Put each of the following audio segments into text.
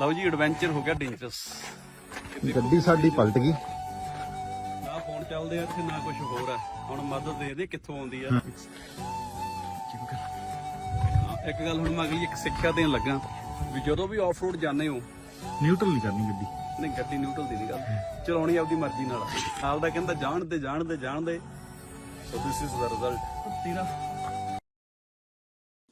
ਲਓ ਜੀ ਐਡਵੈਂਚਰ ਹੋ ਗਿਆ ਡੇਂਜਰਸ ਗੱਡੀ ਸਾਡੀ ਪਲਟ ਗਈ। ਨਾ ਫੋਨ ਚੱਲਦੇ ਆ ਇੱਥੇ ਨਾ ਕੁਝ ਹੋਰ ਆ। ਹੁਣ ਮਦਦ ਦੇ ਦੇ ਕਿੱਥੋਂ ਆਉਂਦੀ ਆ। ਹਾਂ, ਇੱਕ ਗੱਲ ਹੁਣ ਮੈਂ ਅਗਲੀ ਇੱਕ ਸਿੱਖਿਆ ਦੇਣ ਲੱਗਾ ਵੀ ਜਦੋਂ ਵੀ ਆਫ ਰੋਡ ਜਾਂਦੇ ਹੋ। ਨਿਊਟਰਲ ਨਹੀਂ ਕਰਨੀ ਗੱਡੀ। ਨਹੀਂ ਗੱਡੀ ਨਿਊਟਰਲ ਦੀ ਨਹੀਂ ਗੱਲ। ਚਲਾਉਣੀ ਆਪਦੀ ਮਰਜ਼ੀ ਨਾਲ। ਆ। ਨਾਲ ਦਾ ਕਹਿੰਦਾ ਜਾਣਦੇ ਜਾਣਦੇ ਜਾਣਦੇ so this is the result ਤੇਰਾ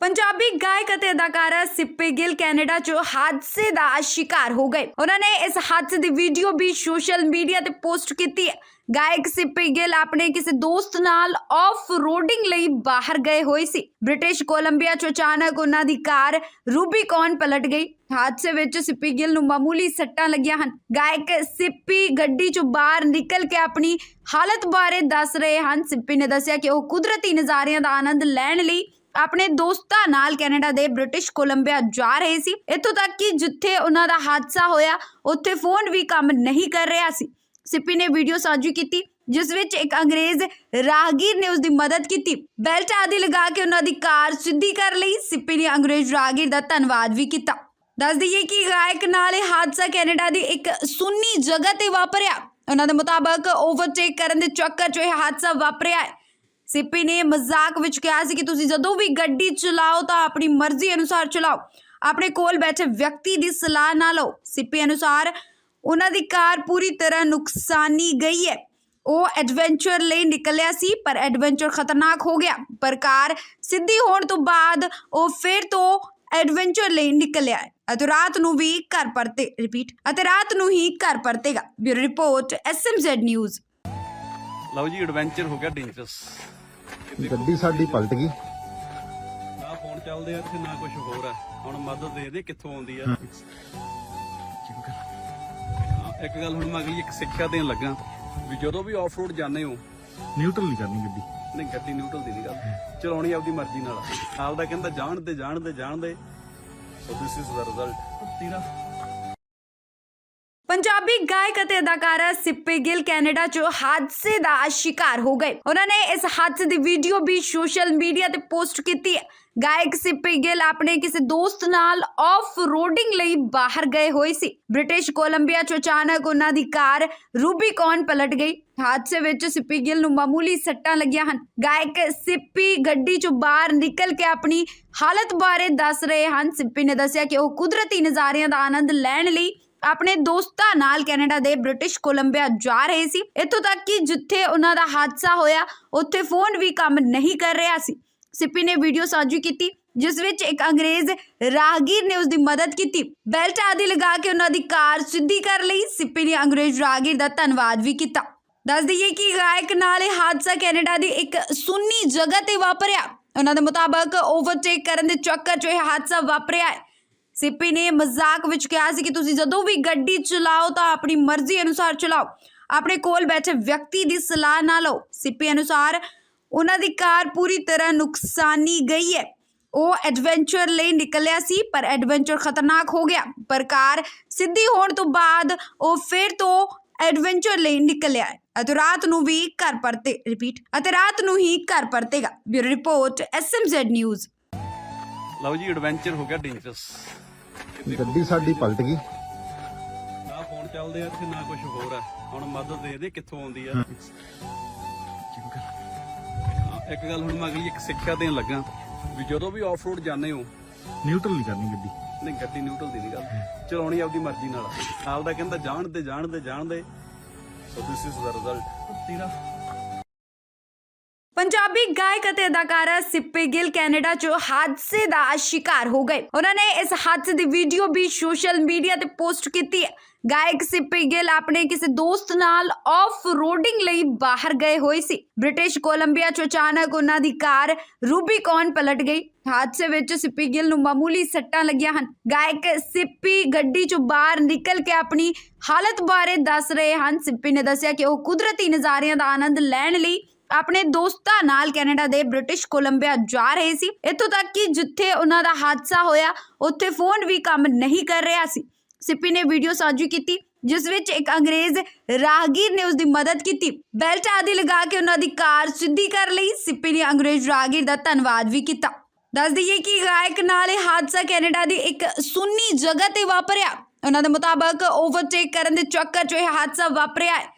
ਪੰਜਾਬੀ ਗਾਇਕ ਅਤੇ ਅਦਾਕਾਰਾ ਸਿੱਪੀ ਗਿੱਲ ਕੈਨੇਡਾ 'ਚ ਹਾਦਸੇ ਦਾ ਸ਼ਿਕਾਰ ਹੋ ਗਏ। ਉਹਨਾਂ ਨੇ ਇਸ ਹਾਦਸੇ ਦੀ ਵੀਡੀਓ ਵੀ ਸੋਸ਼ਲ ਮੀਡੀਆ ਤੇ ਪੋਸਟ ਕੀਤੀ ਹੈ। ਗਾਇਕ ਸਿੱਪੀ ਗਿੱਲ ਆਪਣੇ ਕਿਸੇ ਦੋਸਤ ਨਾਲ ਆਫ ਰੋਡਿੰਗ ਲਈ ਬਾਹਰ ਗਏ ਹੋਏ ਸੀ। ਬ੍ਰਿਟਿਸ਼ ਕੋਲੰਬੀਆ 'ਚ ਅਚਾਨਕ ਉਹਨਾਂ ਦੀ ਕਾਰ ਰੂਬੀਕੌਨ ਪਲਟ ਗਈ। ਹਾਦਸੇ ਵਿੱਚ ਸਿੱਪੀ ਗਿੱਲ ਨੂੰ ਮਾਮੂਲੀ ਸੱਟਾਂ ਲੱਗੀਆਂ ਹਨ। ਗਾਇਕ ਸਿੱਪੀ ਗੱਡੀ 'ਚੋਂ ਬਾਹਰ ਨਿਕਲ ਕੇ ਆਪਣੀ ਹਾਲਤ ਬਾਰੇ ਦੱਸ ਰਹੇ ਹਨ। ਸਿੱਪੀ ਨੇ ਦੱਸਿਆ ਕਿ ਉਹ ਕੁਦਰਤੀ ਨਜ਼ਾਰਿਆਂ ਦਾ ਆਨੰਦ ਲੈਣ ਲਈ ਆਪਣੇ ਦੋਸਤਾਂ ਨਾਲ ਕੈਨੇਡਾ ਦੇ ਬ੍ਰਿਟਿਸ਼ ਕੋਲੰਬੀਆ ਜਾ ਰਹੇ ਸੀ। ਇੱਥੋਂ ਤੱਕ ਕਿ ਜਿੱਥੇ ਉਹਨਾਂ ਦਾ ਹਾਦਸਾ ਹੋਇਆ, ਉੱਥੇ ਫੋਨ ਵੀ ਕੰਮ ਨਹੀਂ ਕਰ ਰਿਹਾ ਸੀ। ਸਿੱਪੀ ਨੇ ਵੀਡੀਓ ਸਾਂਝੀ ਕੀਤੀ, ਜਿਸ ਵਿੱਚ ਇੱਕ ਅੰਗਰੇਜ਼ ਰਾਹਗੀਰ ਨੇ ਉਸ ਦੀ ਮਦਦ ਕੀਤੀ। ਬੈਲਟ ਆਦਿ ਲਗਾ ਕੇ ਉਹਨਾਂ ਦੀ ਕਾਰ ਸਿੱਧੀ ਕਰ ਲਈ। ਸਿੱਪੀ ਨੇ ਅੰਗਰੇਜ਼ ਰਾਹਗੀਰ ਦਾ ਧੰਨਵਾਦ ਵੀ ਕੀਤਾ। ਦੱਸ ਦਈਏ ਕਿ ਗਾਇਕ ਨਾਲ ਇਹ ਹਾਦਸਾ ਕੈਨੇਡਾ ਦੀ ਇੱਕ ਸੁੰਨੀ ਜਗ੍ਹਾ ਤੇ ਵਾਪਰਿਆ। ਉਹਨਾਂ ਦੇ ਮੁਤਾਬਕ ਓਵਰਟੇਕ ਕਰਨ ਦੇ ਚੱਕਰ 'ਚ ਇਹ ਹਾਦਸਾ ਵਾਪਰਿਆ ਹੈ। ਸਿੱਪੀ ਨੇ ਮਜ਼ਾਕ ਵਿੱਚ ਕਿਹਾ ਸੀ ਕਿ ਤੁਸੀਂ ਜਦੋਂ ਵੀ ਗੱਡੀ ਚਲਾਓ ਤਾਂ ਆਪਣੀ ਮਰਜ਼ੀ ਅਨੁਸਾਰ ਚਲਾਓ। ਆਪਣੇ ਕੋਲ ਬੈਠੇ ਵਿਅਕਤੀ ਦੀ ਸਲਾਹ ਨਾ ਲਓ। ਸਿੱਪੀ ਅਨੁਸਾਰ ਉਹਨਾਂ ਦੀ ਕਾਰ ਪੂਰੀ ਤਰ੍ਹਾਂ ਨੁਕਸਾਨੀ ਗਈ ਹੈ। ਉਹ ਐਡਵੈਂਚਰ ਲਈ ਨਿਕਲਿਆ ਸੀ, ਪਰ ਐਡਵੈਂਚਰ ਖਤਰਨਾਕ ਹੋ ਗਿਆ। ਪਰ ਕਾਰ ਸਿੱਧੀ ਹੋਣ ਤੋਂ ਬਾਅਦ ਉਹ ਫਿਰ ਤੋਂ ਐਡਵੈਂਚਰ ਲਈ ਨਿਕਲਿਆ ਅਤੇ ਰਾਤ ਨੂੰ ਵੀ ਘਰ ਪਰਤੇ ਰਿਪੀਟ ਅਤੇ ਰਾਤ ਨੂੰ ਹੀ ਘਰ ਪਰਤੇਗਾ। ਬਿਊਰੋ ਰਿਪੋਰਟ ਐਸਐਮਜ਼ੈਡ ਨਿਊਜ਼ ਲਓ ਜੀ ਐਡਵੈਂਚਰ ਹੋ ਗਿਆ ਡੇਂਜਰਸ ਗੱਡੀ ਸਾਡੀ ਪਲਟ ਗਈ। ਨਾ ਫੋਨ ਚੱਲਦੇ ਆ ਇੱਥੇ ਨਾ ਕੁਝ ਹੋਰ ਆ। ਹੁਣ ਮਦਦ ਦੇ ਦੇ ਕਿੱਥੋਂ ਆਉਂਦੀ ਆ। ਇੱਕ ਗੱਲ ਹੁਣ ਮੈਂ ਅਗਲੀ ਇੱਕ ਸਿੱਖਿਆ ਦੇਣ ਲੱਗਾ ਵੀ ਜਦੋਂ ਵੀ ਆਫ ਰੋਡ ਜਾਂਦੇ ਹੋ ਨਿਊਟਰਲ ਨਹੀਂ ਕਰਨੀ ਗੱਡੀ। ਨਹੀਂ ਗੱਡੀ ਨਿਊਟਰਲ ਦੀ ਨਹੀਂ ਗੱਲ। ਚਲਾਉਣੀ ਆਪਦੀ ਮਰਜ਼ੀ ਨਾਲ। ਆ। ਨਾਲ ਦਾ ਕਹਿੰਦਾ ਜਾਣਦੇ ਜਾਣਦੇ ਜਾਣਦੇ so this is the result ਤੇਰਾ ਪੰਜਾਬੀ ਗਾਇਕ ਅਤੇ ਅਦਾਕਾਰਾ ਸਿੱਪੀ ਗਿੱਲ ਕੈਨੇਡਾ 'ਚ ਹਾਦਸੇ ਦਾ ਸ਼ਿਕਾਰ ਹੋ ਗਏ। ਉਹਨਾਂ ਨੇ ਇਸ ਹਾਦਸੇ ਦੀ ਵੀਡੀਓ ਵੀ ਸੋਸ਼ਲ ਮੀਡੀਆ ਤੇ ਪੋਸਟ ਕੀਤੀ। ਹੈ ਗਾਇਕ ਸਿੱਪੀ ਗਿੱਲ ਆਪਣੇ ਕਿਸੇ ਦੋਸਤ ਨਾਲ ਆਫ ਰੋਡਿੰਗ ਲਈ ਬਾਹਰ ਗਏ ਹੋਏ ਸੀ। ਬ੍ਰਿਟਿਸ਼ ਕੋਲੰਬੀਆ 'ਚ ਅਚਾਨਕ ਉਹਨਾਂ ਦੀ ਕਾਰ ਰੂਬੀਕੌਨ ਪਲਟ ਗਈ। ਹਾਦਸੇ ਵਿੱਚ ਸਿੱਪੀ ਗਿੱਲ ਨੂੰ ਮਾਮੂਲੀ ਸੱਟਾਂ ਲੱਗੀਆਂ ਹਨ। ਗਾਇਕ ਸਿੱਪੀ ਗੱਡੀ 'ਚੋਂ ਬਾਹਰ ਨਿਕਲ ਕੇ ਆਪਣੀ ਹਾਲਤ ਬਾਰੇ ਦੱਸ ਰਹੇ ਹਨ। ਸਿੱਪੀ ਨੇ ਦੱਸਿਆ ਕਿ ਉਹ ਕੁਦਰਤੀ ਨਜ਼ਾਰਿਆਂ ਦਾ ਆਨੰਦ ਲੈਣ ਲਈ ਆਪਣੇ ਦੋਸਤਾਂ ਨਾਲ ਕੈਨੇਡਾ ਦੇ ਬ੍ਰਿਟਿਸ਼ ਕੋਲੰਬੀਆ ਜਾ ਰਹੇ ਸੀ। ਇੱਥੋਂ ਤੱਕ ਕਿ ਜਿੱਥੇ ਉਹਨਾਂ ਦਾ ਹਾਦਸਾ ਹੋਇਆ, ਉੱਥੇ ਫੋਨ ਵੀ ਕੰਮ ਨਹੀਂ ਕਰ ਰਿਹਾ ਸੀ। ਸਿੱਪੀ ਨੇ ਵੀਡੀਓ ਸਾਂਝੀ ਕੀਤੀ, ਜਿਸ ਵਿੱਚ ਇੱਕ ਅੰਗਰੇਜ਼ ਰਾਹਗੀਰ ਨੇ ਉਸ ਦੀ ਮਦਦ ਕੀਤੀ। ਬੈਲਟ ਆਦਿ ਲਗਾ ਕੇ ਉਹਨਾਂ ਦੀ ਕਾਰ ਸਿੱਧੀ ਕਰ ਲਈ। ਸਿੱਪੀ ਨੇ ਅੰਗਰੇਜ਼ ਰਾਹਗੀਰ ਦਾ ਧੰਨਵਾਦ ਵੀ ਕੀਤਾ। ਦੱਸ ਦਈਏ ਕਿ ਗਾਇਕ ਨਾਲ ਇਹ ਹਾਦਸਾ ਕੈਨੇਡਾ ਦੀ ਇੱਕ ਸੁੰਨੀ ਜਗ੍ਹਾ ਤੇ ਵਾਪਰਿਆ। ਉਹਨਾਂ ਦੇ ਮੁਤਾਬਕ ਓਵਰਟੇਕ ਕਰਨ ਦੇ ਚੱਕਰ 'ਚ ਇਹ ਹਾਦਸਾ ਵਾਪਰਿਆ ਹੈ। ਸਿੱਪੀ ਨੇ ਮਜ਼ਾਕ ਵਿੱਚ ਕਿਹਾ ਸੀ ਕਿ ਤੁਸੀਂ ਜਦੋਂ ਵੀ ਗੱਡੀ ਚਲਾਓ ਤਾਂ ਆਪਣੀ ਮਰਜ਼ੀ ਅਨੁਸਾਰ ਚਲਾਓ। ਆਪਣੇ ਕੋਲ ਬੈਠੇ ਵਿਅਕਤੀ ਦੀ ਸਲਾਹ ਨਾ ਲਓ। ਸਿੱਪੀ ਅਨੁਸਾਰ ਉਹਨਾਂ ਦੀ ਕਾਰ ਪੂਰੀ ਤਰ੍ਹਾਂ ਨੁਕਸਾਨੀ ਗਈ ਹੈ। ਉਹ ਐਡਵੈਂਚਰ ਲਈ ਨਿਕਲਿਆ ਸੀ, ਪਰ ਐਡਵੈਂਚਰ ਖਤਰਨਾਕ ਹੋ ਗਿਆ। ਪਰ ਕਾਰ ਸਿੱਧੀ ਹੋਣ ਤੋਂ ਬਾਅਦ ਉਹ ਫਿਰ ਤੋਂ ਐਡਵੈਂਚਰ ਲਈ ਨਿਕਲਿਆ ਅਤੇ ਰਾਤ ਨੂੰ ਵੀ ਘਰ ਪਰਤੇ ਰਿਪੀਟ ਅਤੇ ਰਾਤ ਨੂੰ ਹੀ ਘਰ ਪਰਤੇਗਾ। ਬਿਊਰੋ ਰਿਪੋਰਟ ਐਸਐਮਜ਼ੈਡ ਨਿਊਜ਼ ਲਓ ਜੀ ਐਡਵੈਂਚਰ ਹੋ ਗਿਆ ਡੇਂਜਰਸ ਗੱਡੀ ਸਾਡੀ ਪਲਟ ਗਈ। ਨਾ ਫੋਨ ਚੱਲਦੇ ਆ ਇੱਥੇ ਨਾ ਕੁਝ ਹੋਰ ਆ। ਹੁਣ ਮਦਦ ਦੇ ਦੇ ਕਿੱਥੋਂ ਆਉਂਦੀ ਆ। ਹਾਂ, ਇੱਕ ਗੱਲ ਹੁਣ ਮੈਂ ਅਗਲੀ ਇੱਕ ਸਿੱਖਿਆ ਦੇਣ ਲੱਗਾ ਵੀ ਜਦੋਂ ਵੀ ਆਫ ਰੋਡ ਜਾਂਦੇ ਹੋ। ਨਿਊਟਰਲ ਨਹੀਂ ਕਰਨੀ ਗੱਡੀ। ਨਹੀਂ ਗੱਡੀ ਨਿਊਟਰਲ ਦੀ ਨਹੀਂ ਗੱਲ। ਚਲਾਉਣੀ ਆਪਦੀ ਮਰਜ਼ੀ ਨਾਲ। ਆ। ਨਾਲ ਦਾ ਕਹਿੰਦਾ ਜਾਣਦੇ ਜਾਣਦੇ ਜਾਣਦੇ so this is the result ਤੇਰਾ ਗਾਇਕ ਅਤੇ ਅਦਾਕਾਰਾ ਸਿੱਪੀ ਗਿੱਲ ਕੈਨੇਡਾ 'ਚ ਹਾਦਸੇ ਦਾ ਸ਼ਿਕਾਰ ਹੋ ਗਏ। ਉਹਨਾਂ ਨੇ ਇਸ ਹਾਦਸੇ ਦੀ ਵੀਡੀਓ ਵੀ ਸੋਸ਼ਲ ਮੀਡੀਆ ਤੇ ਪੋਸਟ ਕੀਤੀ। ਹੈ ਗਾਇਕ ਸਿੱਪੀ ਗਿੱਲ ਆਪਣੇ ਕਿਸੇ ਦੋਸਤ ਨਾਲ ਆਫ ਰੋਡਿੰਗ ਲਈ ਬਾਹਰ ਗਏ ਹੋਏ ਸੀ। ਬ੍ਰਿਟਿਸ਼ ਕੋਲੰਬੀਆ 'ਚ ਅਚਾਨਕ ਉਹਨਾਂ ਦੀ ਕਾਰ ਰੂਬੀਕੌਨ ਪਲਟ ਗਈ। ਹਾਦਸੇ ਵਿੱਚ ਸਿੱਪੀ ਗਿੱਲ ਨੂੰ ਮਾਮੂਲੀ ਸੱਟਾਂ ਲੱਗੀਆਂ ਹਨ। ਗਾਇਕ ਸਿੱਪੀ ਗੱਡੀ 'ਚੋਂ ਬਾਹਰ ਨਿਕਲ ਕੇ ਆਪਣੀ ਹਾਲਤ ਬਾਰੇ ਦੱਸ ਰਹੇ ਹਨ। ਸਿੱਪੀ ਨੇ ਦੱਸਿਆ ਕਿ ਉਹ ਕੁਦਰਤੀ ਨਜ਼ਾਰਿਆਂ ਦਾ ਆਨੰਦ ਲੈਣ ਲਈ ਆਪਣੇ ਦੋਸਤਾਂ ਨਾਲ ਕੈਨੇਡਾ ਦੇ ਬ੍ਰਿਟਿਸ਼ ਕੋਲੰਬੀਆ ਜਾ ਰਹੇ ਸੀ। ਇੱਥੋਂ ਤੱਕ ਕਿ ਜਿੱਥੇ ਉਹਨਾਂ ਦਾ ਹਾਦਸਾ ਹੋਇਆ, ਉੱਥੇ ਫੋਨ ਵੀ ਕੰਮ ਨਹੀਂ ਕਰ ਰਿਹਾ ਸੀ। ਸਿੱਪੀ ਨੇ ਵੀਡੀਓ ਸਾਂਝੀ ਕੀਤੀ, ਜਿਸ ਵਿੱਚ ਇੱਕ ਅੰਗਰੇਜ਼ ਰਾਹਗੀਰ ਨੇ ਉਸ ਦੀ ਮਦਦ ਕੀਤੀ। ਬੈਲਟ ਆਦਿ ਲਗਾ ਕੇ ਉਹਨਾਂ ਦੀ ਕਾਰ ਸਿੱਧੀ ਕਰ ਲਈ। ਸਿੱਪੀ ਨੇ ਅੰਗਰੇਜ਼ ਰਾਹਗੀਰ ਦਾ ਧੰਨਵਾਦ ਵੀ ਕੀਤਾ। ਦੱਸ ਦਈਏ ਕਿ ਗਾਇਕ ਨਾਲ ਇਹ ਹਾਦਸਾ ਕੈਨੇਡਾ ਦੀ ਇੱਕ ਸੁੰਨੀ ਜਗ੍ਹਾ ਤੇ ਵਾਪਰਿਆ। ਉਹਨਾਂ ਦੇ ਮੁਤਾਬਕ ਓਵਰਟੇਕ ਕਰਨ ਦੇ ਚੱਕਰ 'ਚ ਇਹ ਹਾਦਸਾ ਵਾਪਰਿਆ ਹੈ।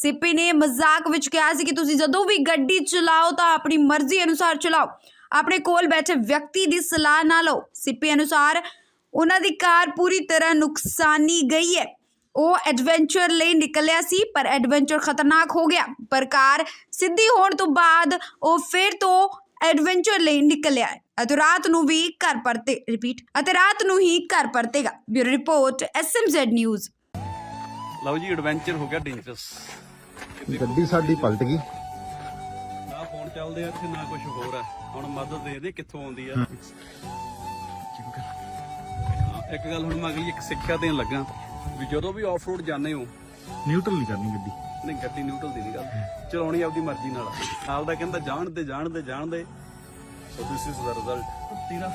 ਸਿੱਪੀ ਨੇ ਮਜ਼ਾਕ ਵਿੱਚ ਕਿਹਾ ਸੀ ਕਿ ਤੁਸੀਂ ਜਦੋਂ ਵੀ ਗੱਡੀ ਚਲਾਓ ਤਾਂ ਆਪਣੀ ਮਰਜ਼ੀ ਅਨੁਸਾਰ ਚਲਾਓ। ਆਪਣੇ ਕੋਲ ਬੈਠੇ ਵਿਅਕਤੀ ਦੀ ਸਲਾਹ ਨਾ ਲਓ। ਸਿੱਪੀ ਅਨੁਸਾਰ ਉਹਨਾਂ ਦੀ ਕਾਰ ਪੂਰੀ ਤਰ੍ਹਾਂ ਨੁਕਸਾਨੀ ਗਈ ਹੈ। ਉਹ ਐਡਵੈਂਚਰ ਲਈ ਨਿਕਲਿਆ ਸੀ, ਪਰ ਐਡਵੈਂਚਰ ਖਤਰਨਾਕ ਹੋ ਗਿਆ। ਪਰ ਕਾਰ ਸਿੱਧੀ ਹੋਣ ਤੋਂ ਬਾਅਦ ਉਹ ਫਿਰ ਤੋਂ ਐਡਵੈਂਚਰ ਲਈ ਨਿਕਲਿਆ ਅਤੇ ਰਾਤ ਨੂੰ ਵੀ ਘਰ ਪਰਤੇ ਰਿਪੀਟ ਅਤੇ ਰਾਤ ਨੂੰ ਹੀ ਘਰ ਪਰਤੇਗਾ। ਬਿਊਰੋ ਰਿਪੋਰਟ ਐਸਐਮਜ਼ੈਡ ਨਿਊਜ਼ ਲਓ ਜੀ ਐਡਵੈਂਚਰ ਹੋ ਗਿਆ ਡੇਂਜਰਸ ਗੱਡੀ ਸਾਡੀ ਪਲਟ ਗਈ। ਨਾ ਫੋਨ ਚੱਲਦੇ ਆ ਇੱਥੇ ਨਾ ਕੁਝ ਹੋਰ ਆ। ਹੁਣ ਮਦਦ ਦੇ ਦੇ ਕਿੱਥੋਂ ਆਉਂਦੀ ਆ। ਹਾਂ, ਇੱਕ ਗੱਲ ਹੁਣ ਮੈਂ ਅਗਲੀ ਇੱਕ ਸਿੱਖਿਆ ਦੇਣ ਲੱਗਾ ਵੀ ਜਦੋਂ ਵੀ ਆਫ ਰੋਡ ਜਾਂਦੇ ਹੋ। ਨਿਊਟਰਲ ਨਹੀਂ ਕਰਨੀ ਗੱਡੀ। ਨਹੀਂ ਗੱਡੀ ਨਿਊਟਰਲ ਦੀ ਨਹੀਂ ਗੱਲ। ਚਲਾਉਣੀ ਆਪਦੀ ਮਰਜ਼ੀ ਨਾਲ। ਆ। ਆਪਦਾ ਕਹਿੰਦਾ ਜਾਣਦੇ ਜਾਣਦੇ ਜਾਣਦੇ। So this is the result ਤੇਰਾ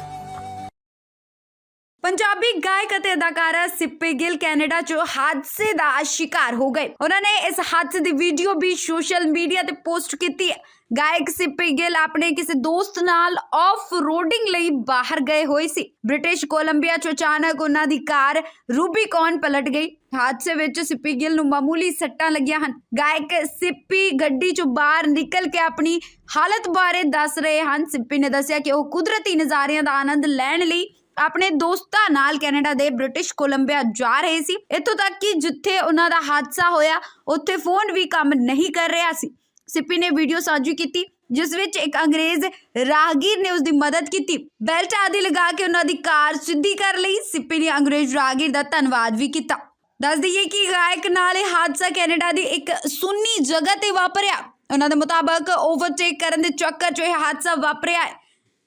ਪੰਜਾਬੀ ਗਾਇਕ ਅਤੇ ਅਦਾਕਾਰਾ ਸਿੱਪੀ ਗਿੱਲ ਕੈਨੇਡਾ 'ਚ ਹਾਦਸੇ ਦਾ ਸ਼ਿਕਾਰ ਹੋ ਗਏ। ਉਹਨਾਂ ਨੇ ਇਸ ਹਾਦਸੇ ਦੀ ਵੀਡੀਓ ਵੀ ਸੋਸ਼ਲ ਮੀਡੀਆ ਤੇ ਪੋਸਟ ਕੀਤੀ ਹੈ। ਗਾਇਕ ਸਿੱਪੀ ਗਿੱਲ ਆਪਣੇ ਕਿਸੇ ਦੋਸਤ ਨਾਲ ਆਫ ਰੋਡਿੰਗ ਲਈ ਬਾਹਰ ਗਏ ਹੋਏ ਸੀ। ਬ੍ਰਿਟਿਸ਼ ਕੋਲੰਬੀਆ 'ਚ ਅਚਾਨਕ ਉਹਨਾਂ ਦੀ ਕਾਰ ਰੂਬੀਕੌਨ ਪਲਟ ਗਈ। ਹਾਦਸੇ ਵਿੱਚ ਸਿੱਪੀ ਗਿੱਲ ਨੂੰ ਮਾਮੂਲੀ ਸੱਟਾਂ ਲੱਗੀਆਂ ਹਨ। ਗਾਇਕ ਸਿੱਪੀ ਗੱਡੀ 'ਚੋਂ ਬਾਹਰ ਨਿਕਲ ਕੇ ਆਪਣੀ ਹਾਲਤ ਬਾਰੇ ਦੱਸ ਰਹੇ ਹਨ। ਸਿੱਪੀ ਨੇ ਦੱਸਿਆ ਕਿ ਉਹ ਕੁਦਰਤੀ ਨਜ਼ਾਰਿਆਂ ਦਾ ਆਨੰਦ ਲੈਣ ਲਈ ਆਪਣੇ ਦੋਸਤਾਂ ਨਾਲ ਕੈਨੇਡਾ ਦੇ ਬ੍ਰਿਟਿਸ਼ ਕੋਲੰਬੀਆ ਜਾ ਰਹੇ ਸੀ। ਇੱਥੋਂ ਤੱਕ ਕਿ ਜਿੱਥੇ ਉਹਨਾਂ ਦਾ ਹਾਦਸਾ ਹੋਇਆ, ਉੱਥੇ ਫੋਨ ਵੀ ਕੰਮ ਨਹੀਂ ਕਰ ਰਿਹਾ ਸੀ। ਸਿੱਪੀ ਨੇ ਵੀਡੀਓ ਸਾਂਝੀ ਕੀਤੀ, ਜਿਸ ਵਿੱਚ ਇੱਕ ਅੰਗਰੇਜ਼ ਰਾਹਗੀਰ ਨੇ ਉਸ ਦੀ ਮਦਦ ਕੀਤੀ। ਬੈਲਟ ਆਦਿ ਲਗਾ ਕੇ ਉਹਨਾਂ ਦੀ ਕਾਰ ਸਿੱਧੀ ਕਰ ਲਈ। ਸਿੱਪੀ ਨੇ ਅੰਗਰੇਜ਼ ਰਾਹਗੀਰ ਦਾ ਧੰਨਵਾਦ ਵੀ ਕੀਤਾ। ਦੱਸ ਦਈਏ ਕਿ ਗਾਇਕ ਨਾਲ ਇਹ ਹਾਦਸਾ ਕੈਨੇਡਾ ਦੀ ਇੱਕ ਸੁੰਨੀ ਜਗ੍ਹਾ ਤੇ ਵਾਪਰਿਆ। ਉਹਨਾਂ ਦੇ ਮੁਤਾਬਕ ਓਵਰਟੇਕ ਕਰਨ ਦੇ ਚੱਕਰ 'ਚ ਇਹ ਹਾਦਸਾ ਵਾਪਰਿਆ ਹੈ।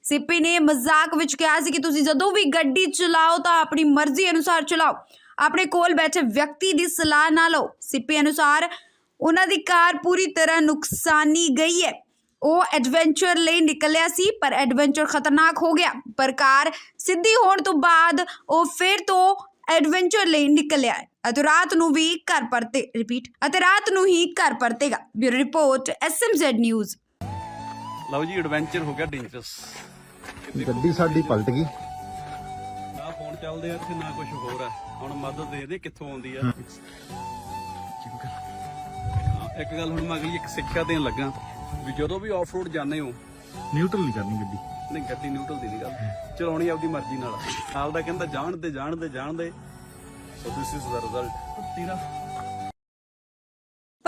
ਸਿੱਪੀ ਨੇ ਮਜ਼ਾਕ ਵਿੱਚ ਕਿਹਾ ਸੀ ਕਿ ਤੁਸੀਂ ਜਦੋਂ ਵੀ ਗੱਡੀ ਚਲਾਓ ਤਾਂ ਆਪਣੀ ਮਰਜ਼ੀ ਅਨੁਸਾਰ ਚਲਾਓ। ਆਪਣੇ ਕੋਲ ਬੈਠੇ ਵਿਅਕਤੀ ਦੀ ਸਲਾਹ ਨਾ ਲਓ। ਸਿੱਪੀ ਅਨੁਸਾਰ ਉਹਨਾਂ ਦੀ ਕਾਰ ਪੂਰੀ ਤਰ੍ਹਾਂ ਨੁਕਸਾਨੀ ਗਈ ਹੈ। ਉਹ ਐਡਵੈਂਚਰ ਲਈ ਨਿਕਲਿਆ ਸੀ, ਪਰ ਐਡਵੈਂਚਰ ਖਤਰਨਾਕ ਹੋ ਗਿਆ। ਪਰ ਕਾਰ ਸਿੱਧੀ ਹੋਣ ਤੋਂ ਬਾਅਦ ਉਹ ਫਿਰ ਤੋਂ ਐਡਵੈਂਚਰ ਲਈ ਨਿਕਲਿਆ ਅਤੇ ਰਾਤ ਨੂੰ ਵੀ ਘਰ ਪਰਤੇ ਰਿਪੀਟ ਅਤੇ ਰਾਤ ਨੂੰ ਹੀ ਘਰ ਪਰਤੇਗਾ। ਬਿਊਰੋ ਰਿਪੋਰਟ ਐਸਐਮਜ਼ੈਡ ਨਿਊਜ਼ ਲਓ ਜੀ ਐਡਵੈਂਚਰ ਹੋ ਗਿਆ ਡੇਂਜਰਸ ਗੱਡੀ ਸਾਡੀ ਪਲਟ ਗਈ। ਨਾ ਫੋਨ ਚੱਲਦੇ ਆ ਇੱਥੇ ਨਾ ਕੁਝ ਹੋਰ ਆ। ਹੁਣ ਮਦਦ ਦੇ ਦੇ ਕਿੱਥੋਂ ਆਉਂਦੀ ਆ? ਹਾਂ, ਇੱਕ ਗੱਲ ਹੁਣ ਮੈਂ ਅਗਲੀ ਇੱਕ ਸਿੱਖਿਆ ਦੇਣ ਲੱਗਾ ਵੀ ਜਦੋਂ ਵੀ ਆਫ ਰੋਡ ਜਾਂਦੇ ਹੋ। ਨਿਊਟਰਲ ਨਹੀਂ ਕਰਨੀ ਗੱਡੀ। ਨਹੀਂ ਗੱਡੀ ਨਿਊਟਰਲ ਦੀ ਨਹੀਂ ਗੱਲ। ਚਲਾਉਣੀ ਆਪਦੀ ਮਰਜ਼ੀ ਨਾਲ। ਆ। ਆਪਦਾ ਕਹਿੰਦਾ ਜਾਣਦੇ ਜਾਣਦੇ ਜਾਣਦੇ so this is the result ਤੇਰਾ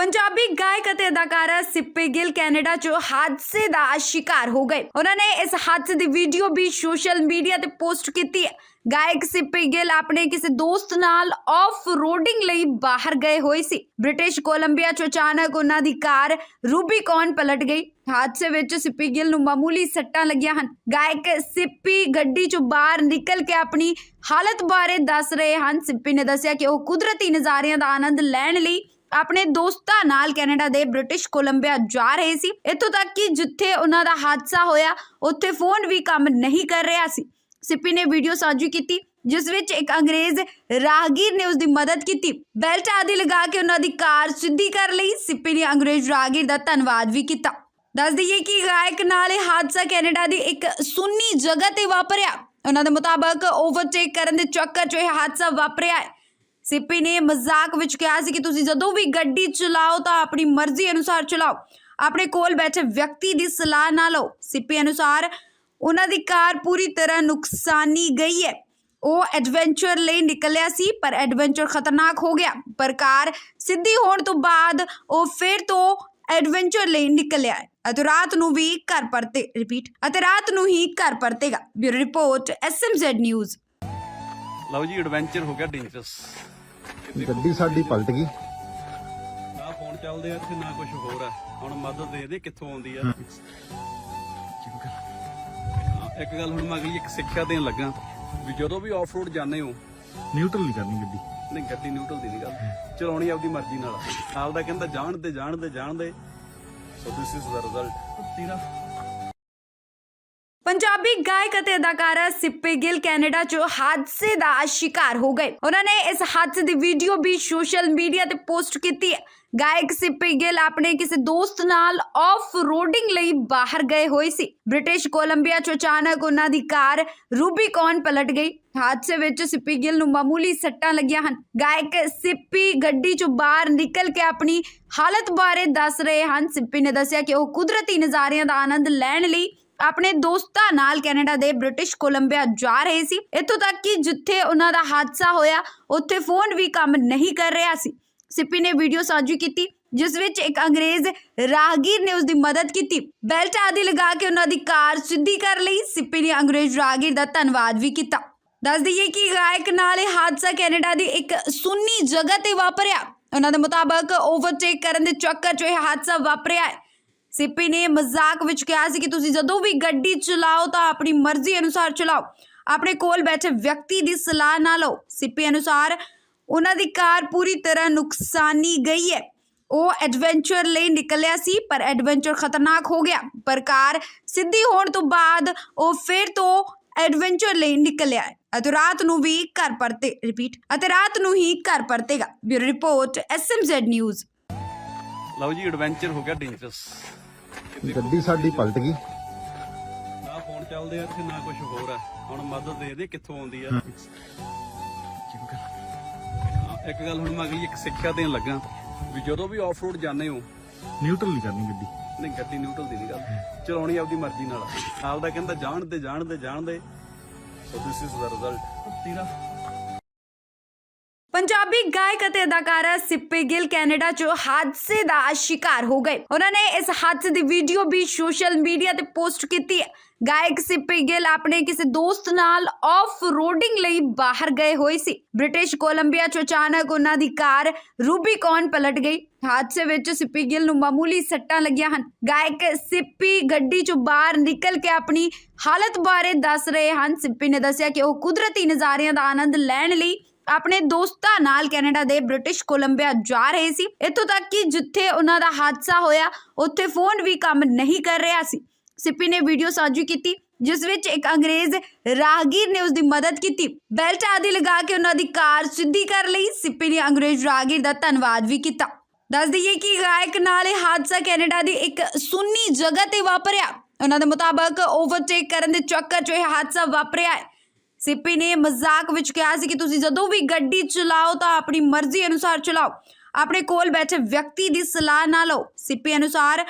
ਪੰਜਾਬੀ ਗਾਇਕ ਅਤੇ ਅਦਾਕਾਰਾ ਸਿੱਪੀ ਗਿੱਲ ਕੈਨੇਡਾ 'ਚ ਹਾਦਸੇ ਦਾ ਸ਼ਿਕਾਰ ਹੋ ਗਏ। ਉਹਨਾਂ ਨੇ ਇਸ ਹਾਦਸੇ ਦੀ ਵੀਡੀਓ ਵੀ ਸੋਸ਼ਲ ਮੀਡੀਆ ਤੇ ਪੋਸਟ ਕੀਤੀ ਹੈ। ਗਾਇਕ ਸਿੱਪੀ ਗਿੱਲ ਆਪਣੇ ਕਿਸੇ ਦੋਸਤ ਨਾਲ ਆਫ ਰੋਡਿੰਗ ਲਈ ਬਾਹਰ ਗਏ ਹੋਏ ਸੀ। ਬ੍ਰਿਟਿਸ਼ ਕੋਲੰਬੀਆ 'ਚ ਅਚਾਨਕ ਉਹਨਾਂ ਦੀ ਕਾਰ ਰੂਬੀਕੌਨ ਪਲਟ ਗਈ। ਹਾਦਸੇ ਵਿੱਚ ਸਿੱਪੀ ਗਿੱਲ ਨੂੰ ਮਾਮੂਲੀ ਸੱਟਾਂ ਲੱਗੀਆਂ ਹਨ। ਗਾਇਕ ਸਿੱਪੀ ਗੱਡੀ 'ਚੋਂ ਬਾਹਰ ਨਿਕਲ ਕੇ ਆਪਣੀ ਹਾਲਤ ਬਾਰੇ ਦੱਸ ਰਹੇ ਹਨ। ਸਿੱਪੀ ਨੇ ਦੱਸਿਆ ਕਿ ਉਹ ਕੁਦਰਤੀ ਨਜ਼ਾਰਿਆਂ ਦਾ ਆਨੰਦ ਲੈਣ ਲਈ ਆਪਣੇ ਦੋਸਤਾਂ ਨਾਲ ਕੈਨੇਡਾ ਦੇ ਬ੍ਰਿਟਿਸ਼ ਕੋਲੰਬੀਆ ਜਾ ਰਹੇ ਸੀ। ਇੱਥੋਂ ਤੱਕ ਕਿ ਜਿੱਥੇ ਉਹਨਾਂ ਦਾ ਹਾਦਸਾ ਹੋਇਆ, ਉੱਥੇ ਫੋਨ ਵੀ ਕੰਮ ਨਹੀਂ ਕਰ ਰਿਹਾ ਸੀ। ਸਿੱਪੀ ਨੇ ਵੀਡੀਓ ਸਾਂਝੀ ਕੀਤੀ, ਜਿਸ ਵਿੱਚ ਇੱਕ ਅੰਗਰੇਜ਼ ਰਾਹਗੀਰ ਨੇ ਉਸ ਦੀ ਮਦਦ ਕੀਤੀ। ਬੈਲਟ ਆਦਿ ਲਗਾ ਕੇ ਉਹਨਾਂ ਦੀ ਕਾਰ ਸਿੱਧੀ ਕਰ ਲਈ। ਸਿੱਪੀ ਨੇ ਅੰਗਰੇਜ਼ ਰਾਹਗੀਰ ਦਾ ਧੰਨਵਾਦ ਵੀ ਕੀਤਾ। ਦੱਸ ਦਈਏ ਕਿ ਗਾਇਕ ਨਾਲ ਇਹ ਹਾਦਸਾ ਕੈਨੇਡਾ ਦੀ ਇੱਕ ਸੁੰਨੀ ਜਗ੍ਹਾ ਤੇ ਵਾਪਰਿਆ। ਉਹਨਾਂ ਦੇ ਮੁਤਾਬਕ ਓਵਰਟੇਕ ਕਰਨ ਦੇ ਚੱਕਰ 'ਚ ਇਹ ਹਾਦਸਾ ਵਾਪਰਿਆ ਹੈ। ਸਿੱਪੀ ਨੇ ਮਜ਼ਾਕ ਵਿੱਚ ਕਿਹਾ ਸੀ ਕਿ ਤੁਸੀਂ ਜਦੋਂ ਵੀ ਗੱਡੀ ਚਲਾਓ ਤਾਂ ਆਪਣੀ ਮਰਜ਼ੀ ਅਨੁਸਾਰ ਚਲਾਓ। ਆਪਣੇ ਕੋਲ ਬੈਠੇ ਵਿਅਕਤੀ ਦੀ ਸਲਾਹ ਨਾ ਲਓ। ਸਿੱਪੀ ਅਨੁਸਾਰ ਉਹਨਾਂ ਦੀ ਕਾਰ ਪੂਰੀ ਤਰ੍ਹਾਂ ਨੁਕਸਾਨੀ ਗਈ ਹੈ। ਉਹ ਐਡਵੈਂਚਰ ਲਈ ਨਿਕਲਿਆ ਸੀ, ਪਰ ਐਡਵੈਂਚਰ ਖਤਰਨਾਕ ਹੋ ਗਿਆ। ਪਰ ਕਾਰ ਸਿੱਧੀ ਹੋਣ ਤੋਂ ਬਾਅਦ ਉਹ ਫਿਰ ਤੋਂ ਐਡਵੈਂਚਰ ਲਈ ਨਿਕਲਿਆ ਅਤੇ ਰਾਤ ਨੂੰ ਵੀ ਘਰ ਪਰਤੇ ਰਿਪੀਟ ਅਤੇ ਰਾਤ ਨੂੰ ਹੀ ਘਰ ਪਰਤੇਗਾ। ਬਿਊਰੋ ਰਿਪੋਰਟ ਐਸਐਮਜ਼ੈਡ ਨਿਊਜ਼ ਲਓ ਜੀ ਐਡਵੈਂਚਰ ਹੋ ਗਿਆ ਡੇਂਜਰਸ ਗੱਡੀ ਸਾਡੀ ਪਲਟ ਗਈ। ਨਾ ਫੋਨ ਚੱਲਦੇ ਆ ਇੱਥੇ ਨਾ ਕੁਝ ਹੋਰ ਆ। ਹੁਣ ਮਦਦ ਦੇ ਦੇ ਕਿੱਥੋਂ ਆਉਂਦੀ ਆ। ਇੱਕ ਗੱਲ ਹੁਣ ਮੈਂ ਅਗਲੀ ਇੱਕ ਸਿੱਖਿਆ ਦੇਣ ਲੱਗਾ ਵੀ ਜਦੋਂ ਵੀ ਆਫ ਰੋਡ ਜਾਂਦੇ ਹੋ। ਨਿਊਟਰਲ ਨਹੀਂ ਕਰਨੀ ਗੱਡੀ। ਨਹੀਂ ਗੱਡੀ ਨਿਊਟਰਲ ਦੀ ਨਹੀਂ ਗੱਲ। ਚਲਾਉਣੀ ਆਪਦੀ ਮਰਜ਼ੀ ਨਾਲ। ਆਪਦਾ ਕਹਿੰਦਾ ਜਾਣਦੇ ਜਾਣਦੇ ਜਾਣਦੇ so this is the result ਤੇਰਾ ਪੰਜਾਬੀ ਗਾਇਕ ਅਤੇ ਅਦਾਕਾਰਾ ਸਿੱਪੀ ਗਿੱਲ ਕੈਨੇਡਾ 'ਚ ਹਾਦਸੇ ਦਾ ਸ਼ਿਕਾਰ ਹੋ ਗਏ। ਉਹਨਾਂ ਨੇ ਇਸ ਹਾਦਸੇ ਦੀ ਵੀਡੀਓ ਵੀ ਸੋਸ਼ਲ ਮੀਡੀਆ ਤੇ ਪੋਸਟ ਕੀਤੀ। ਹੈ ਗਾਇਕ ਸਿੱਪੀ ਗਿੱਲ ਆਪਣੇ ਕਿਸੇ ਦੋਸਤ ਨਾਲ ਆਫ ਰੋਡਿੰਗ ਲਈ ਬਾਹਰ ਗਏ ਹੋਏ ਸੀ। ਬ੍ਰਿਟਿਸ਼ ਕੋਲੰਬੀਆ 'ਚ ਅਚਾਨਕ ਉਹਨਾਂ ਦੀ ਕਾਰ ਰੂਬੀਕੌਨ ਪਲਟ ਗਈ। ਹਾਦਸੇ ਵਿੱਚ ਸਿੱਪੀ ਗਿੱਲ ਨੂੰ ਮਾਮੂਲੀ ਸੱਟਾਂ ਲੱਗੀਆਂ ਹਨ। ਗਾਇਕ ਸਿੱਪੀ ਗੱਡੀ 'ਚੋਂ ਬਾਹਰ ਨਿਕਲ ਕੇ ਆਪਣੀ ਹਾਲਤ ਬਾਰੇ ਦੱਸ ਰਹੇ ਹਨ। ਸਿੱਪੀ ਨੇ ਦੱਸਿਆ ਕਿ ਉਹ ਕੁਦਰਤੀ ਨਜ਼ਾਰਿਆਂ ਦਾ ਆਨੰਦ ਲੈਣ ਲਈ ਆਪਣੇ ਦੋਸਤਾਂ ਨਾਲ ਕੈਨੇਡਾ ਦੇ ਬ੍ਰਿਟਿਸ਼ ਕੋਲੰਬੀਆ ਜਾ ਰਹੇ ਸੀ। ਇੱਥੋਂ ਤੱਕ ਕਿ ਜਿੱਥੇ ਉਹਨਾਂ ਦਾ ਹਾਦਸਾ ਹੋਇਆ, ਉੱਥੇ ਫੋਨ ਵੀ ਕੰਮ ਨਹੀਂ ਕਰ ਰਿਹਾ ਸੀ। ਸਿੱਪੀ ਨੇ ਵੀਡੀਓ ਸਾਂਝੀ ਕੀਤੀ, ਜਿਸ ਵਿੱਚ ਇੱਕ ਅੰਗਰੇਜ਼ ਰਾਹਗੀਰ ਨੇ ਉਸ ਦੀ ਮਦਦ ਕੀਤੀ। ਬੈਲਟ ਆਦਿ ਲਗਾ ਕੇ ਉਹਨਾਂ ਦੀ ਕਾਰ ਸਿੱਧੀ ਕਰ ਲਈ। ਸਿੱਪੀ ਨੇ ਅੰਗਰੇਜ਼ ਰਾਹਗੀਰ ਦਾ ਧੰਨਵਾਦ ਵੀ ਕੀਤਾ। ਦੱਸ ਦਈਏ ਕਿ ਗਾਇਕ ਨਾਲ ਇਹ ਹਾਦਸਾ ਕੈਨੇਡਾ ਦੀ ਇੱਕ ਸੁੰਨੀ ਜਗ੍ਹਾ ਤੇ ਵਾਪਰਿਆ। ਉਹਨਾਂ ਦੇ ਮੁਤਾਬਕ ਓਵਰਟੇਕ ਕਰਨ ਦੇ ਚੱਕਰ 'ਚ ਇਹ ਹਾਦਸਾ ਵਾਪਰਿਆ ਹੈ। ਸਿੱਪੀ ਨੇ ਮਜ਼ਾਕ ਵਿੱਚ ਕਿਹਾ ਸੀ ਕਿ ਤੁਸੀਂ ਜਦੋਂ ਵੀ ਗੱਡੀ ਚਲਾਓ ਤਾਂ ਆਪਣੀ ਮਰਜ਼ੀ ਅਨੁਸਾਰ ਚਲਾਓ। ਆਪਣੇ ਕੋਲ ਬੈਠੇ ਵਿਅਕਤੀ ਦੀ ਸਲਾਹ ਨਾ ਲਓ। ਸਿੱਪੀ ਅਨੁਸਾਰ ਉਹਨਾਂ ਦੀ ਕਾਰ ਪੂਰੀ ਤਰ੍ਹਾਂ ਨੁਕਸਾਨੀ ਗਈ ਹੈ। ਉਹ ਐਡਵੈਂਚਰ ਲਈ ਨਿਕਲਿਆ ਸੀ, ਪਰ ਐਡਵੈਂਚਰ ਖਤਰਨਾਕ ਹੋ ਗਿਆ। ਪਰ ਕਾਰ ਸਿੱਧੀ ਹੋਣ ਤੋਂ ਬਾਅਦ ਉਹ ਫਿਰ ਤੋਂ ਐਡਵੈਂਚਰ ਲਈ ਨਿਕਲਿਆ ਅਤੇ ਰਾਤ ਨੂੰ ਵੀ ਘਰ ਪਰਤੇ ਰਿਪੀਟ ਅਤੇ ਰਾਤ ਨੂੰ ਹੀ ਘਰ ਪਰਤੇਗਾ। ਬਿਊਰੋ ਰਿਪੋਰਟ ਐਸਐਮਜ਼ੈਡ ਨਿਊਜ਼ ਲਓ ਜੀ ਐਡਵੈਂਚਰ ਹੋ ਗਿਆ ਡੇਂਜਰਸ ਗੱਡੀ ਸਾਡੀ ਪਲਟ ਗਈ। ਨਾ ਫੋਨ ਚੱਲਦੇ ਆ ਤੇ ਨਾ ਕੁਝ ਹੋਰ ਆ। ਹੁਣ ਮਦਦ ਦੇ ਦੇ ਕਿੱਥੋਂ ਆਉਂਦੀ ਆ। ਇੱਕ ਗੱਲ ਹੁਣ ਮੈਂ ਅਗਲੀ ਇੱਕ ਸਿੱਖਿਆ ਦੇਣ ਲੱਗਾ ਵੀ ਜਦੋਂ ਵੀ ਆਫ ਰੋਡ ਜਾਂਦੇ ਹੋ। ਨਿਊਟਰਲ ਨਹੀਂ ਕਰਨੀ ਗੱਡੀ। ਨਹੀਂ ਗੱਡੀ ਨਿਊਟਰਲ ਦੀ ਨਹੀਂ ਗੱਲ। ਚਲਾਉਣੀ ਆਪਦੀ ਮਰਜ਼ੀ ਨਾਲ। ਆਪਦਾ ਕਹਿੰਦਾ ਜਾਣਦੇ ਜਾਣਦੇ ਜਾਣਦੇ। So this is the result ਤੇਰਾ ਪੰਜਾਬੀ ਗਾਇਕ ਅਤੇ ਅਦਾਕਾਰਾ ਸਿੱਪੀ ਗਿੱਲ ਕੈਨੇਡਾ 'ਚ ਹਾਦਸੇ ਦਾ ਸ਼ਿਕਾਰ ਹੋ ਗਏ। ਉਹਨਾਂ ਨੇ ਇਸ ਹਾਦਸੇ ਦੀ ਵੀਡੀਓ ਵੀ ਸੋਸ਼ਲ ਮੀਡੀਆ ਤੇ ਪੋਸਟ ਕੀਤੀ ਹੈ। ਗਾਇਕ ਸਿੱਪੀ ਗਿੱਲ ਆਪਣੇ ਕਿਸੇ ਦੋਸਤ ਨਾਲ ਆਫ ਰੋਡਿੰਗ ਲਈ ਬਾਹਰ ਗਏ ਹੋਏ ਸੀ। ਬ੍ਰਿਟਿਸ਼ ਕੋਲੰਬੀਆ 'ਚ ਅਚਾਨਕ ਉਹਨਾਂ ਦੀ ਕਾਰ ਰੂਬੀਕੌਨ ਪਲਟ ਗਈ। ਹਾਦਸੇ ਵਿੱਚ ਸਿੱਪੀ ਗਿੱਲ ਨੂੰ ਮਾਮੂਲੀ ਸੱਟਾਂ ਲੱਗੀਆਂ ਹਨ। ਗਾਇਕ ਸਿੱਪੀ ਗੱਡੀ 'ਚੋਂ ਬਾਹਰ ਨਿਕਲ ਕੇ ਆਪਣੀ ਹਾਲਤ ਬਾਰੇ ਦੱਸ ਰਹੇ ਹਨ। ਸਿੱਪੀ ਨੇ ਦੱਸਿਆ ਕਿ ਉਹ ਕੁਦਰਤੀ ਨਜ਼ਾਰਿਆਂ ਦਾ ਆਨੰਦ ਲੈਣ ਲਈ ਆਪਣੇ ਦੋਸਤਾਂ ਨਾਲ ਕੈਨੇਡਾ ਦੇ ਬ੍ਰਿਟਿਸ਼ ਕੋਲੰਬੀਆ ਜਾ ਰਹੇ ਸੀ। ਇੱਥੋਂ ਤੱਕ ਕਿ ਜਿੱਥੇ ਉਹਨਾਂ ਦਾ ਹਾਦਸਾ ਹੋਇਆ, ਉੱਥੇ ਫੋਨ ਵੀ ਕੰਮ ਨਹੀਂ ਕਰ ਰਿਹਾ ਸੀ। ਸਿੱਪੀ ਨੇ ਵੀਡੀਓ ਸਾਂਝੀ ਕੀਤੀ, ਜਿਸ ਵਿੱਚ ਇੱਕ ਅੰਗਰੇਜ਼ ਰਾਹਗੀਰ ਨੇ ਉਸ ਦੀ ਮਦਦ ਕੀਤੀ। ਬੈਲਟ ਆਦਿ ਲਗਾ ਕੇ ਉਹਨਾਂ ਦੀ ਕਾਰ ਸਿੱਧੀ ਕਰ ਲਈ। ਸਿੱਪੀ ਨੇ ਅੰਗਰੇਜ਼ ਰਾਹਗੀਰ ਦਾ ਧੰਨਵਾਦ ਵੀ ਕੀਤਾ। ਦੱਸ ਦਈਏ ਕਿ ਗਾਇਕ ਨਾਲ ਇਹ ਹਾਦਸਾ ਕੈਨੇਡਾ ਦੀ ਇੱਕ ਸੁੰਨੀ ਜਗ੍ਹਾ ਤੇ ਵਾਪਰਿਆ। ਉਹਨਾਂ ਦੇ ਮੁਤਾਬਕ ਓਵਰਟੇਕ ਕਰਨ ਦੇ ਚੱਕਰ 'ਚ ਇਹ ਹਾਦਸਾ ਵਾਪਰਿਆ ਹੈ। ਸਿੱਪੀ ਨੇ ਮਜ਼ਾਕ ਵਿੱਚ ਕਿਹਾ ਸੀ ਕਿ ਤੁਸੀਂ ਜਦੋਂ ਵੀ ਗੱਡੀ ਚਲਾਓ ਤਾਂ ਆਪਣੀ ਮਰਜ਼ੀ ਅਨੁਸਾਰ ਚਲਾਓ। ਆਪਣੇ ਕੋਲ ਬੈਠੇ ਵਿਅਕਤੀ ਦੀ ਸਲਾਹ ਨਾ ਲਓ। ਸਿੱਪੀ ਅਨੁਸਾਰ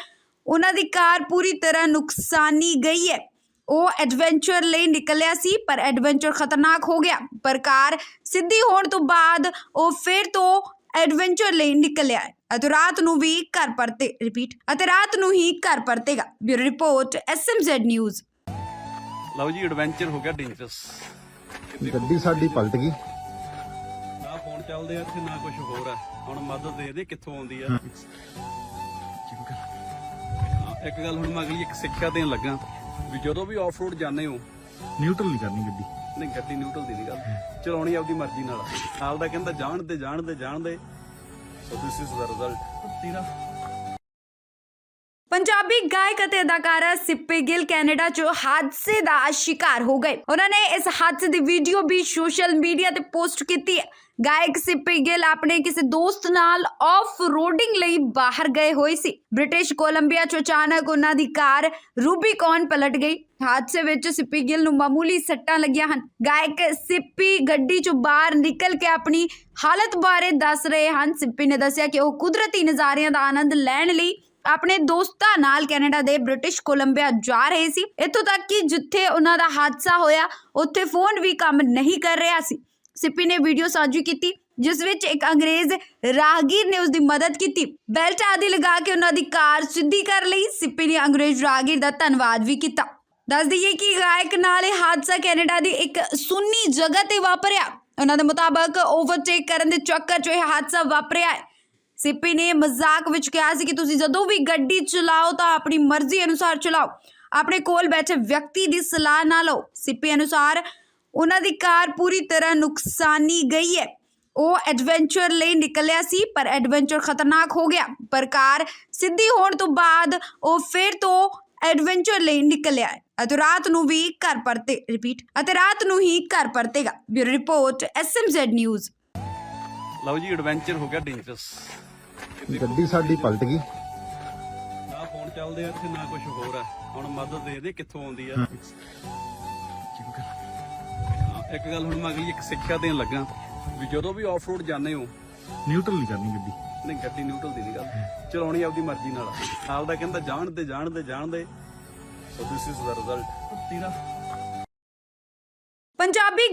ਉਹਨਾਂ ਦੀ ਕਾਰ ਪੂਰੀ ਤਰ੍ਹਾਂ ਨੁਕਸਾਨੀ ਗਈ ਹੈ। ਉਹ ਐਡਵੈਂਚਰ ਲਈ ਨਿਕਲਿਆ ਸੀ, ਪਰ ਐਡਵੈਂਚਰ ਖਤਰਨਾਕ ਹੋ ਗਿਆ। ਪਰ ਕਾਰ ਸਿੱਧੀ ਹੋਣ ਤੋਂ ਬਾਅਦ ਉਹ ਫਿਰ ਤੋਂ ਐਡਵੈਂਚਰ ਲਈ ਨਿਕਲਿਆ ਅਤੇ ਰਾਤ ਨੂੰ ਵੀ ਘਰ ਪਰਤੇ ਰਿਪੀਟ ਅਤੇ ਰਾਤ ਨੂੰ ਹੀ ਘਰ ਪਰਤੇਗਾ। ਬਿਊਰੋ ਰਿਪੋਰਟ ਐਸਐਮਜ਼ੈਡ ਨਿਊਜ਼ ਲਓ ਜੀ ਐਡਵੈਂਚਰ ਹੋ ਗਿਆ ਡੇਂਜਰਸ ਗੱਡੀ ਸਾਡੀ ਪਲਟ ਗਈ। ਨਾ ਫੋਨ ਚੱਲਦੇ ਆ ਤੇ ਨਾ ਕੁਝ ਹੋਰ ਆ। ਹੁਣ ਮਦਦ ਦੇ ਦੇ ਕਿੱਥੋਂ ਆਉਂਦੀ ਆ। ਇੱਕ ਗੱਲ ਹੁਣ ਮੈਂ ਅਗਲੀ ਇੱਕ ਸਿੱਖਿਆ ਦੇਣ ਲੱਗਾ ਵੀ ਜਦੋਂ ਵੀ ਆਫ ਰੋਡ ਜਾਂਦੇ ਹੋ। ਨਿਊਟਰਲ ਨਹੀਂ ਕਰਨੀ ਗੱਡੀ। ਨਹੀਂ ਗੱਡੀ ਨਿਊਟਰਲ ਦੀ ਨਹੀਂ ਗੱਲ। ਚਲਾਉਣੀ ਆਪਦੀ ਮਰਜ਼ੀ ਨਾਲ। ਆਪਦਾ ਕਹਿੰਦਾ ਜਾਣਦੇ ਜਾਣਦੇ ਜਾਣਦੇ so this is the result ਤੇਰਾ ਪੰਜਾਬੀ ਗਾਇਕ ਅਤੇ ਅਦਾਕਾਰਾ ਸਿੱਪੀ ਗਿੱਲ ਕੈਨੇਡਾ 'ਚ ਹਾਦਸੇ ਦਾ ਸ਼ਿਕਾਰ ਹੋ ਗਏ। ਉਹਨਾਂ ਨੇ ਇਸ ਹਾਦਸੇ ਦੀ ਵੀਡੀਓ ਵੀ ਸੋਸ਼ਲ ਮੀਡੀਆ ਤੇ ਪੋਸਟ ਕੀਤੀ। ਹੈ ਗਾਇਕ ਸਿੱਪੀ ਗਿੱਲ ਆਪਣੇ ਕਿਸੇ ਦੋਸਤ ਨਾਲ ਆਫ ਰੋਡਿੰਗ ਲਈ ਬਾਹਰ ਗਏ ਹੋਏ ਸੀ। ਬ੍ਰਿਟਿਸ਼ ਕੋਲੰਬੀਆ 'ਚ ਅਚਾਨਕ ਉਹਨਾਂ ਦੀ ਕਾਰ ਰੂਬੀਕੌਨ ਪਲਟ ਗਈ। ਹਾਦਸੇ ਵਿੱਚ ਸਿੱਪੀ ਗਿੱਲ ਨੂੰ ਮਾਮੂਲੀ ਸੱਟਾਂ ਲੱਗੀਆਂ ਹਨ। ਗਾਇਕ ਸਿੱਪੀ ਗੱਡੀ 'ਚੋਂ ਬਾਹਰ ਨਿਕਲ ਕੇ ਆਪਣੀ ਹਾਲਤ ਬਾਰੇ ਦੱਸ ਰਹੇ ਹਨ। ਸਿੱਪੀ ਨੇ ਦੱਸਿਆ ਕਿ ਉਹ ਕੁਦਰਤੀ ਨਜ਼ਾਰਿਆਂ ਦਾ ਆਨੰਦ ਲੈਣ ਲਈ ਆਪਣੇ ਦੋਸਤਾਂ ਨਾਲ ਕੈਨੇਡਾ ਦੇ ਬ੍ਰਿਟਿਸ਼ ਕੋਲੰਬੀਆ ਜਾ ਰਹੇ ਸੀ। ਇੱਥੋਂ ਤੱਕ ਕਿ ਜਿੱਥੇ ਉਹਨਾਂ ਦਾ ਹਾਦਸਾ ਹੋਇਆ, ਉੱਥੇ ਫੋਨ ਵੀ ਕੰਮ ਨਹੀਂ ਕਰ ਰਿਹਾ ਸੀ। ਸਿੱਪੀ ਨੇ ਵੀਡੀਓ ਸਾਂਝੀ ਕੀਤੀ, ਜਿਸ ਵਿੱਚ ਇੱਕ ਅੰਗਰੇਜ਼ ਰਾਹਗੀਰ ਨੇ ਉਸ ਦੀ ਮਦਦ ਕੀਤੀ। ਬੈਲਟ ਆਦਿ ਲਗਾ ਕੇ ਉਹਨਾਂ ਦੀ ਕਾਰ ਸਿੱਧੀ ਕਰ ਲਈ। ਸਿੱਪੀ ਨੇ ਅੰਗਰੇਜ਼ ਰਾਹਗੀਰ ਦਾ ਧੰਨਵਾਦ ਵੀ ਕੀਤਾ। ਦੱਸ ਦਈਏ ਕਿ ਗਾਇਕ ਨਾਲ ਇਹ ਹਾਦਸਾ ਕੈਨੇਡਾ ਦੀ ਇੱਕ ਸੁੰਨੀ ਜਗ੍ਹਾ ਤੇ ਵਾਪਰਿਆ। ਉਹਨਾਂ ਦੇ ਮੁਤਾਬਕ ਓਵਰਟੇਕ ਕਰਨ ਦੇ ਚੱਕਰ 'ਚ ਇਹ ਹਾਦਸਾ ਵਾਪਰਿਆ ਹੈ। ਸਿੱਪੀ ਨੇ ਮਜ਼ਾਕ ਵਿੱਚ ਕਿਹਾ ਸੀ ਕਿ ਤੁਸੀਂ ਜਦੋਂ ਵੀ ਗੱਡੀ ਚਲਾਓ ਤਾਂ ਆਪਣੀ ਮਰਜ਼ੀ ਅਨੁਸਾਰ ਚਲਾਓ। ਆਪਣੇ ਕੋਲ ਬੈਠੇ ਵਿਅਕਤੀ ਦੀ ਸਲਾਹ ਨਾ ਲਓ। ਸਿੱਪੀ ਅਨੁਸਾਰ ਉਹਨਾਂ ਦੀ ਕਾਰ ਪੂਰੀ ਤਰ੍ਹਾਂ ਨੁਕਸਾਨੀ ਗਈ ਹੈ। ਉਹ ਐਡਵੈਂਚਰ ਲਈ ਨਿਕਲਿਆ ਸੀ, ਪਰ ਐਡਵੈਂਚਰ ਖਤਰਨਾਕ ਹੋ ਗਿਆ। ਪਰ ਕਾਰ ਸਿੱਧੀ ਹੋਣ ਤੋਂ ਬਾਅਦ ਉਹ ਫਿਰ ਤੋਂ ਐਡਵੈਂਚਰ ਲਈ ਨਿਕਲਿਆ ਅਤੇ ਰਾਤ ਨੂੰ ਵੀ ਘਰ ਪਰਤੇ ਰਿਪੀਟ ਅਤੇ ਰਾਤ ਨੂੰ ਹੀ ਘਰ ਪਰਤੇਗਾ। ਬਿਊਰੋ ਰਿਪੋਰਟ ਐਸਐਮਜ਼ੈਡ ਨਿਊਜ਼ ਲਓ ਜੀ ਐਡਵੈਂਚਰ ਹੋ ਗਿਆ ਡੇਂਜਰਸ ਗੱਡੀ ਸਾਡੀ ਪਲਟ ਗਈ। ਨਾ ਫੋਨ ਚੱਲਦੇ ਆ ਇੱਥੇ ਨਾ ਕੁਝ ਹੋਰ ਆ। ਹੁਣ ਮਦਦ ਦੇ ਦੇ ਕਿੱਥੋਂ ਆਉਂਦੀ ਆ? ਇੱਕ ਗੱਲ ਹੁਣ ਮੈਂ ਅਗਲੀ ਇੱਕ ਸਿੱਖਿਆ ਦੇਣ ਲੱਗਾ ਵੀ ਜਦੋਂ ਵੀ ਆਫ ਰੋਡ ਜਾਂਦੇ ਹੋ। ਨਿਊਟਰਲ ਨਹੀਂ ਕਰਨੀ ਗੱਡੀ। ਨਹੀਂ ਗੱਡੀ ਨਿਊਟਰਲ ਦੀ ਨਹੀਂ ਗੱਲ। ਚਲਾਉਣੀ ਆਪਦੀ ਮਰਜ਼ੀ ਨਾਲ। ਆਪਦਾ ਕਹਿੰਦਾ ਜਾਣਦੇ ਜਾਣਦੇ ਜਾਣਦੇ। So this is the result ਤੀਰਾ।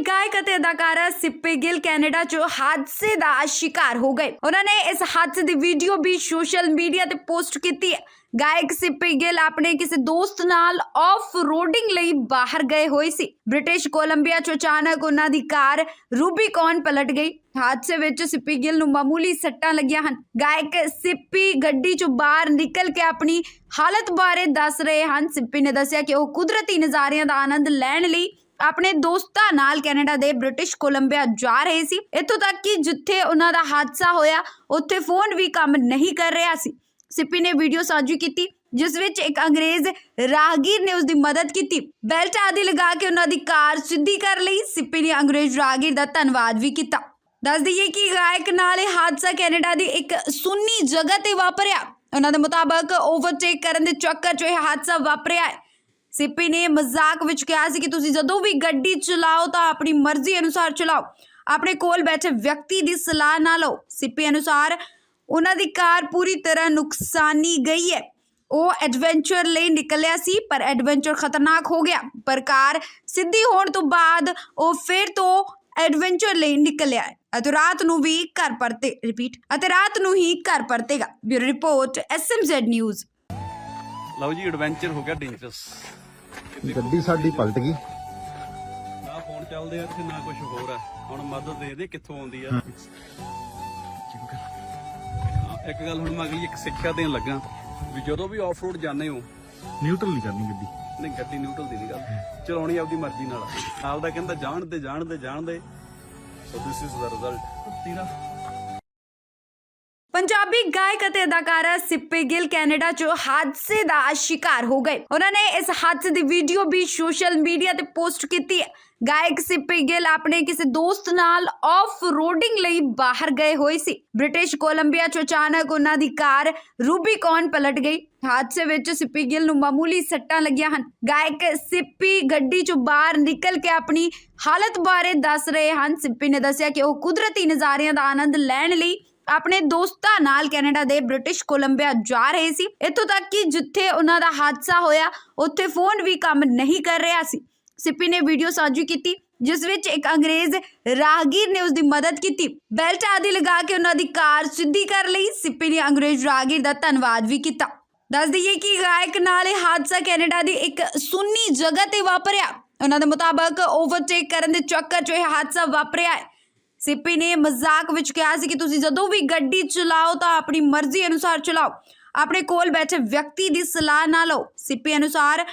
ਗਾਇਕ ਅਤੇ ਅਦਾਕਾਰਾ ਸਿੱਪੀ ਗਿੱਲ ਕੈਨੇਡਾ 'ਚ ਹਾਦਸੇ ਦਾ ਸ਼ਿਕਾਰ ਹੋ ਗਏ। ਉਹਨਾਂ ਨੇ ਇਸ ਹਾਦਸੇ ਦੀ ਵੀਡੀਓ ਵੀ ਸੋਸ਼ਲ ਮੀਡੀਆ ਤੇ ਪੋਸਟ ਕੀਤੀ ਹੈ। ਗਾਇਕ ਸਿੱਪੀ ਗਿੱਲ ਆਪਣੇ ਕਿਸੇ ਦੋਸਤ ਨਾਲ ਆਫ ਰੋਡਿੰਗ ਲਈ ਬਾਹਰ ਗਏ ਹੋਏ ਸੀ। ਬ੍ਰਿਟਿਸ਼ ਕੋਲੰਬੀਆ 'ਚ ਅਚਾਨਕ ਉਹਨਾਂ ਦੀ ਕਾਰ ਰੂਬੀਕੌਨ ਪਲਟ ਗਈ। ਹਾਦਸੇ ਵਿੱਚ ਸਿੱਪੀ ਗਿੱਲ ਨੂੰ ਮਾਮੂਲੀ ਸੱਟਾਂ ਲੱਗੀਆਂ ਹਨ। ਗਾਇਕ ਸਿੱਪੀ ਗੱਡੀ 'ਚੋਂ ਬਾਹਰ ਨਿਕਲ ਕੇ ਆਪਣੀ ਹਾਲਤ ਬਾਰੇ ਦੱਸ ਰਹੇ ਹਨ। ਸਿੱਪੀ ਨੇ ਦੱਸਿਆ ਕਿ ਉਹ ਕੁਦਰਤੀ ਨਜ਼ਾਰਿਆਂ ਦਾ ਆਨੰਦ ਲੈਣ ਲਈ ਆਪਣੇ ਦੋਸਤਾਂ ਨਾਲ ਕੈਨੇਡਾ ਦੇ ਬ੍ਰਿਟਿਸ਼ ਕੋਲੰਬੀਆ ਜਾ ਰਹੇ ਸੀ। ਇੱਥੋਂ ਤੱਕ ਕਿ ਜਿੱਥੇ ਉਹਨਾਂ ਦਾ ਹਾਦਸਾ ਹੋਇਆ, ਉੱਥੇ ਫੋਨ ਵੀ ਕੰਮ ਨਹੀਂ ਕਰ ਰਿਹਾ ਸੀ। ਸਿੱਪੀ ਨੇ ਵੀਡੀਓ ਸਾਂਝੀ ਕੀਤੀ, ਜਿਸ ਵਿੱਚ ਇੱਕ ਅੰਗਰੇਜ਼ ਰਾਹਗੀਰ ਨੇ ਉਸ ਦੀ ਮਦਦ ਕੀਤੀ। ਬੈਲਟ ਆਦਿ ਲਗਾ ਕੇ ਉਹਨਾਂ ਦੀ ਕਾਰ ਸਿੱਧੀ ਕਰ ਲਈ। ਸਿੱਪੀ ਨੇ ਅੰਗਰੇਜ਼ ਰਾਹਗੀਰ ਦਾ ਧੰਨਵਾਦ ਵੀ ਕੀਤਾ। ਦੱਸ ਦਈਏ ਕਿ ਗਾਇਕ ਨਾਲ ਇਹ ਹਾਦਸਾ ਕੈਨੇਡਾ ਦੀ ਇੱਕ ਸੁੰਨੀ ਜਗ੍ਹਾ ਤੇ ਵਾਪਰਿਆ। ਉਹਨਾਂ ਦੇ ਮੁਤਾਬਕ ਓਵਰਟੇਕ ਕਰਨ ਦੇ ਚੱਕਰ 'ਚ ਇਹ ਹਾਦਸਾ ਵਾਪਰਿਆ ਹੈ। ਸਿੱਪੀ ਨੇ ਮਜ਼ਾਕ ਵਿੱਚ ਕਿਹਾ ਸੀ ਕਿ ਤੁਸੀਂ ਜਦੋਂ ਵੀ ਗੱਡੀ ਚਲਾਓ ਤਾਂ ਆਪਣੀ ਮਰਜ਼ੀ ਅਨੁਸਾਰ ਚਲਾਓ। ਆਪਣੇ ਕੋਲ ਬੈਠੇ ਵਿਅਕਤੀ ਦੀ ਸਲਾਹ ਨਾ ਲਓ। ਸਿੱਪੀ ਅਨੁਸਾਰ ਉਹਨਾਂ ਦੀ ਕਾਰ ਪੂਰੀ ਤਰ੍ਹਾਂ ਨੁਕਸਾਨੀ ਗਈ ਹੈ। ਉਹ ਐਡਵੈਂਚਰ ਲਈ ਨਿਕਲਿਆ ਸੀ, ਪਰ ਐਡਵੈਂਚਰ ਖਤਰਨਾਕ ਹੋ ਗਿਆ। ਪਰ ਕਾਰ ਸਿੱਧੀ ਹੋਣ ਤੋਂ ਬਾਅਦ ਉਹ ਫਿਰ ਤੋਂ ਐਡਵੈਂਚਰ ਲਈ ਨਿਕਲਿਆ ਅਤੇ ਰਾਤ ਨੂੰ ਵੀ ਘਰ ਪਰਤੇ ਰਿਪੀਟ ਅਤੇ ਰਾਤ ਨੂੰ ਹੀ ਘਰ ਪਰਤੇਗਾ। ਬਿਊਰੋ ਰਿਪੋਰਟ ਐਸਐਮਜ਼ੈਡ ਨਿਊਜ਼ ਲਓ ਜੀ ਐਡਵੈਂਚਰ ਹੋ ਗਿਆ ਡੇਂਜਰਸ ਗੱਡੀ ਸਾਡੀ ਪਲਟ ਗਈ। ਨਾ ਫੋਨ ਚੱਲਦੇ ਆ ਇੱਥੇ ਨਾ ਕੁਝ ਹੋਰ ਆ। ਹੁਣ ਮਦਦ ਦੇ ਦੇ ਕਿੱਥੋਂ ਆਉਂਦੀ ਆ। ਇੱਕ ਗੱਲ ਹੁਣ ਮੈਂ ਅਗਲੀ ਇੱਕ ਸਿੱਖਿਆ ਦੇਣ ਲੱਗਾ ਵੀ ਜਦੋਂ ਵੀ ਆਫ ਰੋਡ ਜਾਂਦੇ ਹੋ। ਨਿਊਟਰਲ ਨਹੀਂ ਕਰਨੀ ਗੱਡੀ। ਨਹੀਂ ਗੱਡੀ ਨਿਊਟਰਲ ਦੀ ਨਹੀਂ ਗੱਲ। ਚਲਾਉਣੀ ਆਪਦੀ ਮਰਜ਼ੀ ਨਾਲ। ਆਪਦਾ ਕਹਿੰਦਾ ਜਾਣਦੇ ਜਾਣਦੇ ਜਾਣਦੇ so this is the result ਤੀਰਾ ਪੰਜਾਬੀ ਗਾਇਕ ਅਤੇ ਅਦਾਕਾਰਾ ਸਿੱਪੀ ਗਿੱਲ ਕੈਨੇਡਾ 'ਚ ਹਾਦਸੇ ਦਾ ਸ਼ਿਕਾਰ ਹੋ ਗਏ। ਉਹਨਾਂ ਨੇ ਇਸ ਹਾਦਸੇ ਦੀ ਵੀਡੀਓ ਵੀ ਸੋਸ਼ਲ ਮੀਡੀਆ ਤੇ ਪੋਸਟ ਕੀਤੀ ਹੈ। ਗਾਇਕ ਸਿੱਪੀ ਗਿੱਲ ਆਪਣੇ ਕਿਸੇ ਦੋਸਤ ਨਾਲ ਆਫ ਰੋਡਿੰਗ ਲਈ ਬਾਹਰ ਗਏ ਹੋਏ ਸੀ। ਬ੍ਰਿਟਿਸ਼ ਕੋਲੰਬੀਆ 'ਚ ਅਚਾਨਕ ਉਹਨਾਂ ਦੀ ਕਾਰ ਰੂਬੀਕੌਨ ਪਲਟ ਗਈ। ਹਾਦਸੇ ਵਿੱਚ ਸਿੱਪੀ ਗਿੱਲ ਨੂੰ ਮਾਮੂਲੀ ਸੱਟਾਂ ਲੱਗੀਆਂ ਹਨ। ਗਾਇਕ ਸਿੱਪੀ ਗੱਡੀ 'ਚੋਂ ਬਾਹਰ ਨਿਕਲ ਕੇ ਆਪਣੀ ਹਾਲਤ ਬਾਰੇ ਦੱਸ ਰਹੇ ਹਨ। ਸਿੱਪੀ ਨੇ ਦੱਸਿਆ ਕਿ ਉਹ ਕੁਦਰਤੀ ਨਜ਼ਾਰਿਆਂ ਦਾ ਆਨੰਦ ਲੈਣ ਲਈ ਆਪਣੇ ਦੋਸਤਾਂ ਨਾਲ ਕੈਨੇਡਾ ਦੇ ਬ੍ਰਿਟਿਸ਼ ਕੋਲੰਬੀਆ ਜਾ ਰਹੇ ਸੀ। ਇੱਥੋਂ ਤੱਕ ਕਿ ਜਿੱਥੇ ਉਹਨਾਂ ਦਾ ਹਾਦਸਾ ਹੋਇਆ, ਉੱਥੇ ਫੋਨ ਵੀ ਕੰਮ ਨਹੀਂ ਕਰ ਰਿਹਾ ਸੀ। ਸਿੱਪੀ ਨੇ ਵੀਡੀਓ ਸਾਂਝੀ ਕੀਤੀ, ਜਿਸ ਵਿੱਚ ਇੱਕ ਅੰਗਰੇਜ਼ ਰਾਹਗੀਰ ਨੇ ਉਸ ਦੀ ਮਦਦ ਕੀਤੀ। ਬੈਲਟ ਆਦਿ ਲਗਾ ਕੇ ਉਹਨਾਂ ਦੀ ਕਾਰ ਸਿੱਧੀ ਕਰ ਲਈ। ਸਿੱਪੀ ਨੇ ਅੰਗਰੇਜ਼ ਰਾਹਗੀਰ ਦਾ ਧੰਨਵਾਦ ਵੀ ਕੀਤਾ। ਦੱਸ ਦਈਏ ਕਿ ਗਾਇਕ ਨਾਲ ਇਹ ਹਾਦਸਾ ਕੈਨੇਡਾ ਦੀ ਇੱਕ ਸੁੰਨੀ ਜਗ੍ਹਾ ਤੇ ਵਾਪਰਿਆ। ਉਹਨਾਂ ਦੇ ਮੁਤਾਬਕ ਓਵਰਟੇਕ ਕਰਨ ਦੇ ਚੱਕਰ 'ਚ ਇਹ ਹਾਦਸਾ ਵਾਪਰਿਆ ਹੈ। ਸਿੱਪੀ ਨੇ ਮਜ਼ਾਕ ਵਿੱਚ ਕਿਹਾ ਸੀ ਕਿ ਤੁਸੀਂ ਜਦੋਂ ਵੀ ਗੱਡੀ ਚਲਾਓ ਤਾਂ ਆਪਣੀ ਮਰਜ਼ੀ ਅਨੁਸਾਰ ਚਲਾਓ। ਆਪਣੇ ਕੋਲ ਬੈਠੇ ਵਿਅਕਤੀ ਦੀ ਸਲਾਹ ਨਾ ਲਓ। ਸਿੱਪੀ ਅਨੁਸਾਰ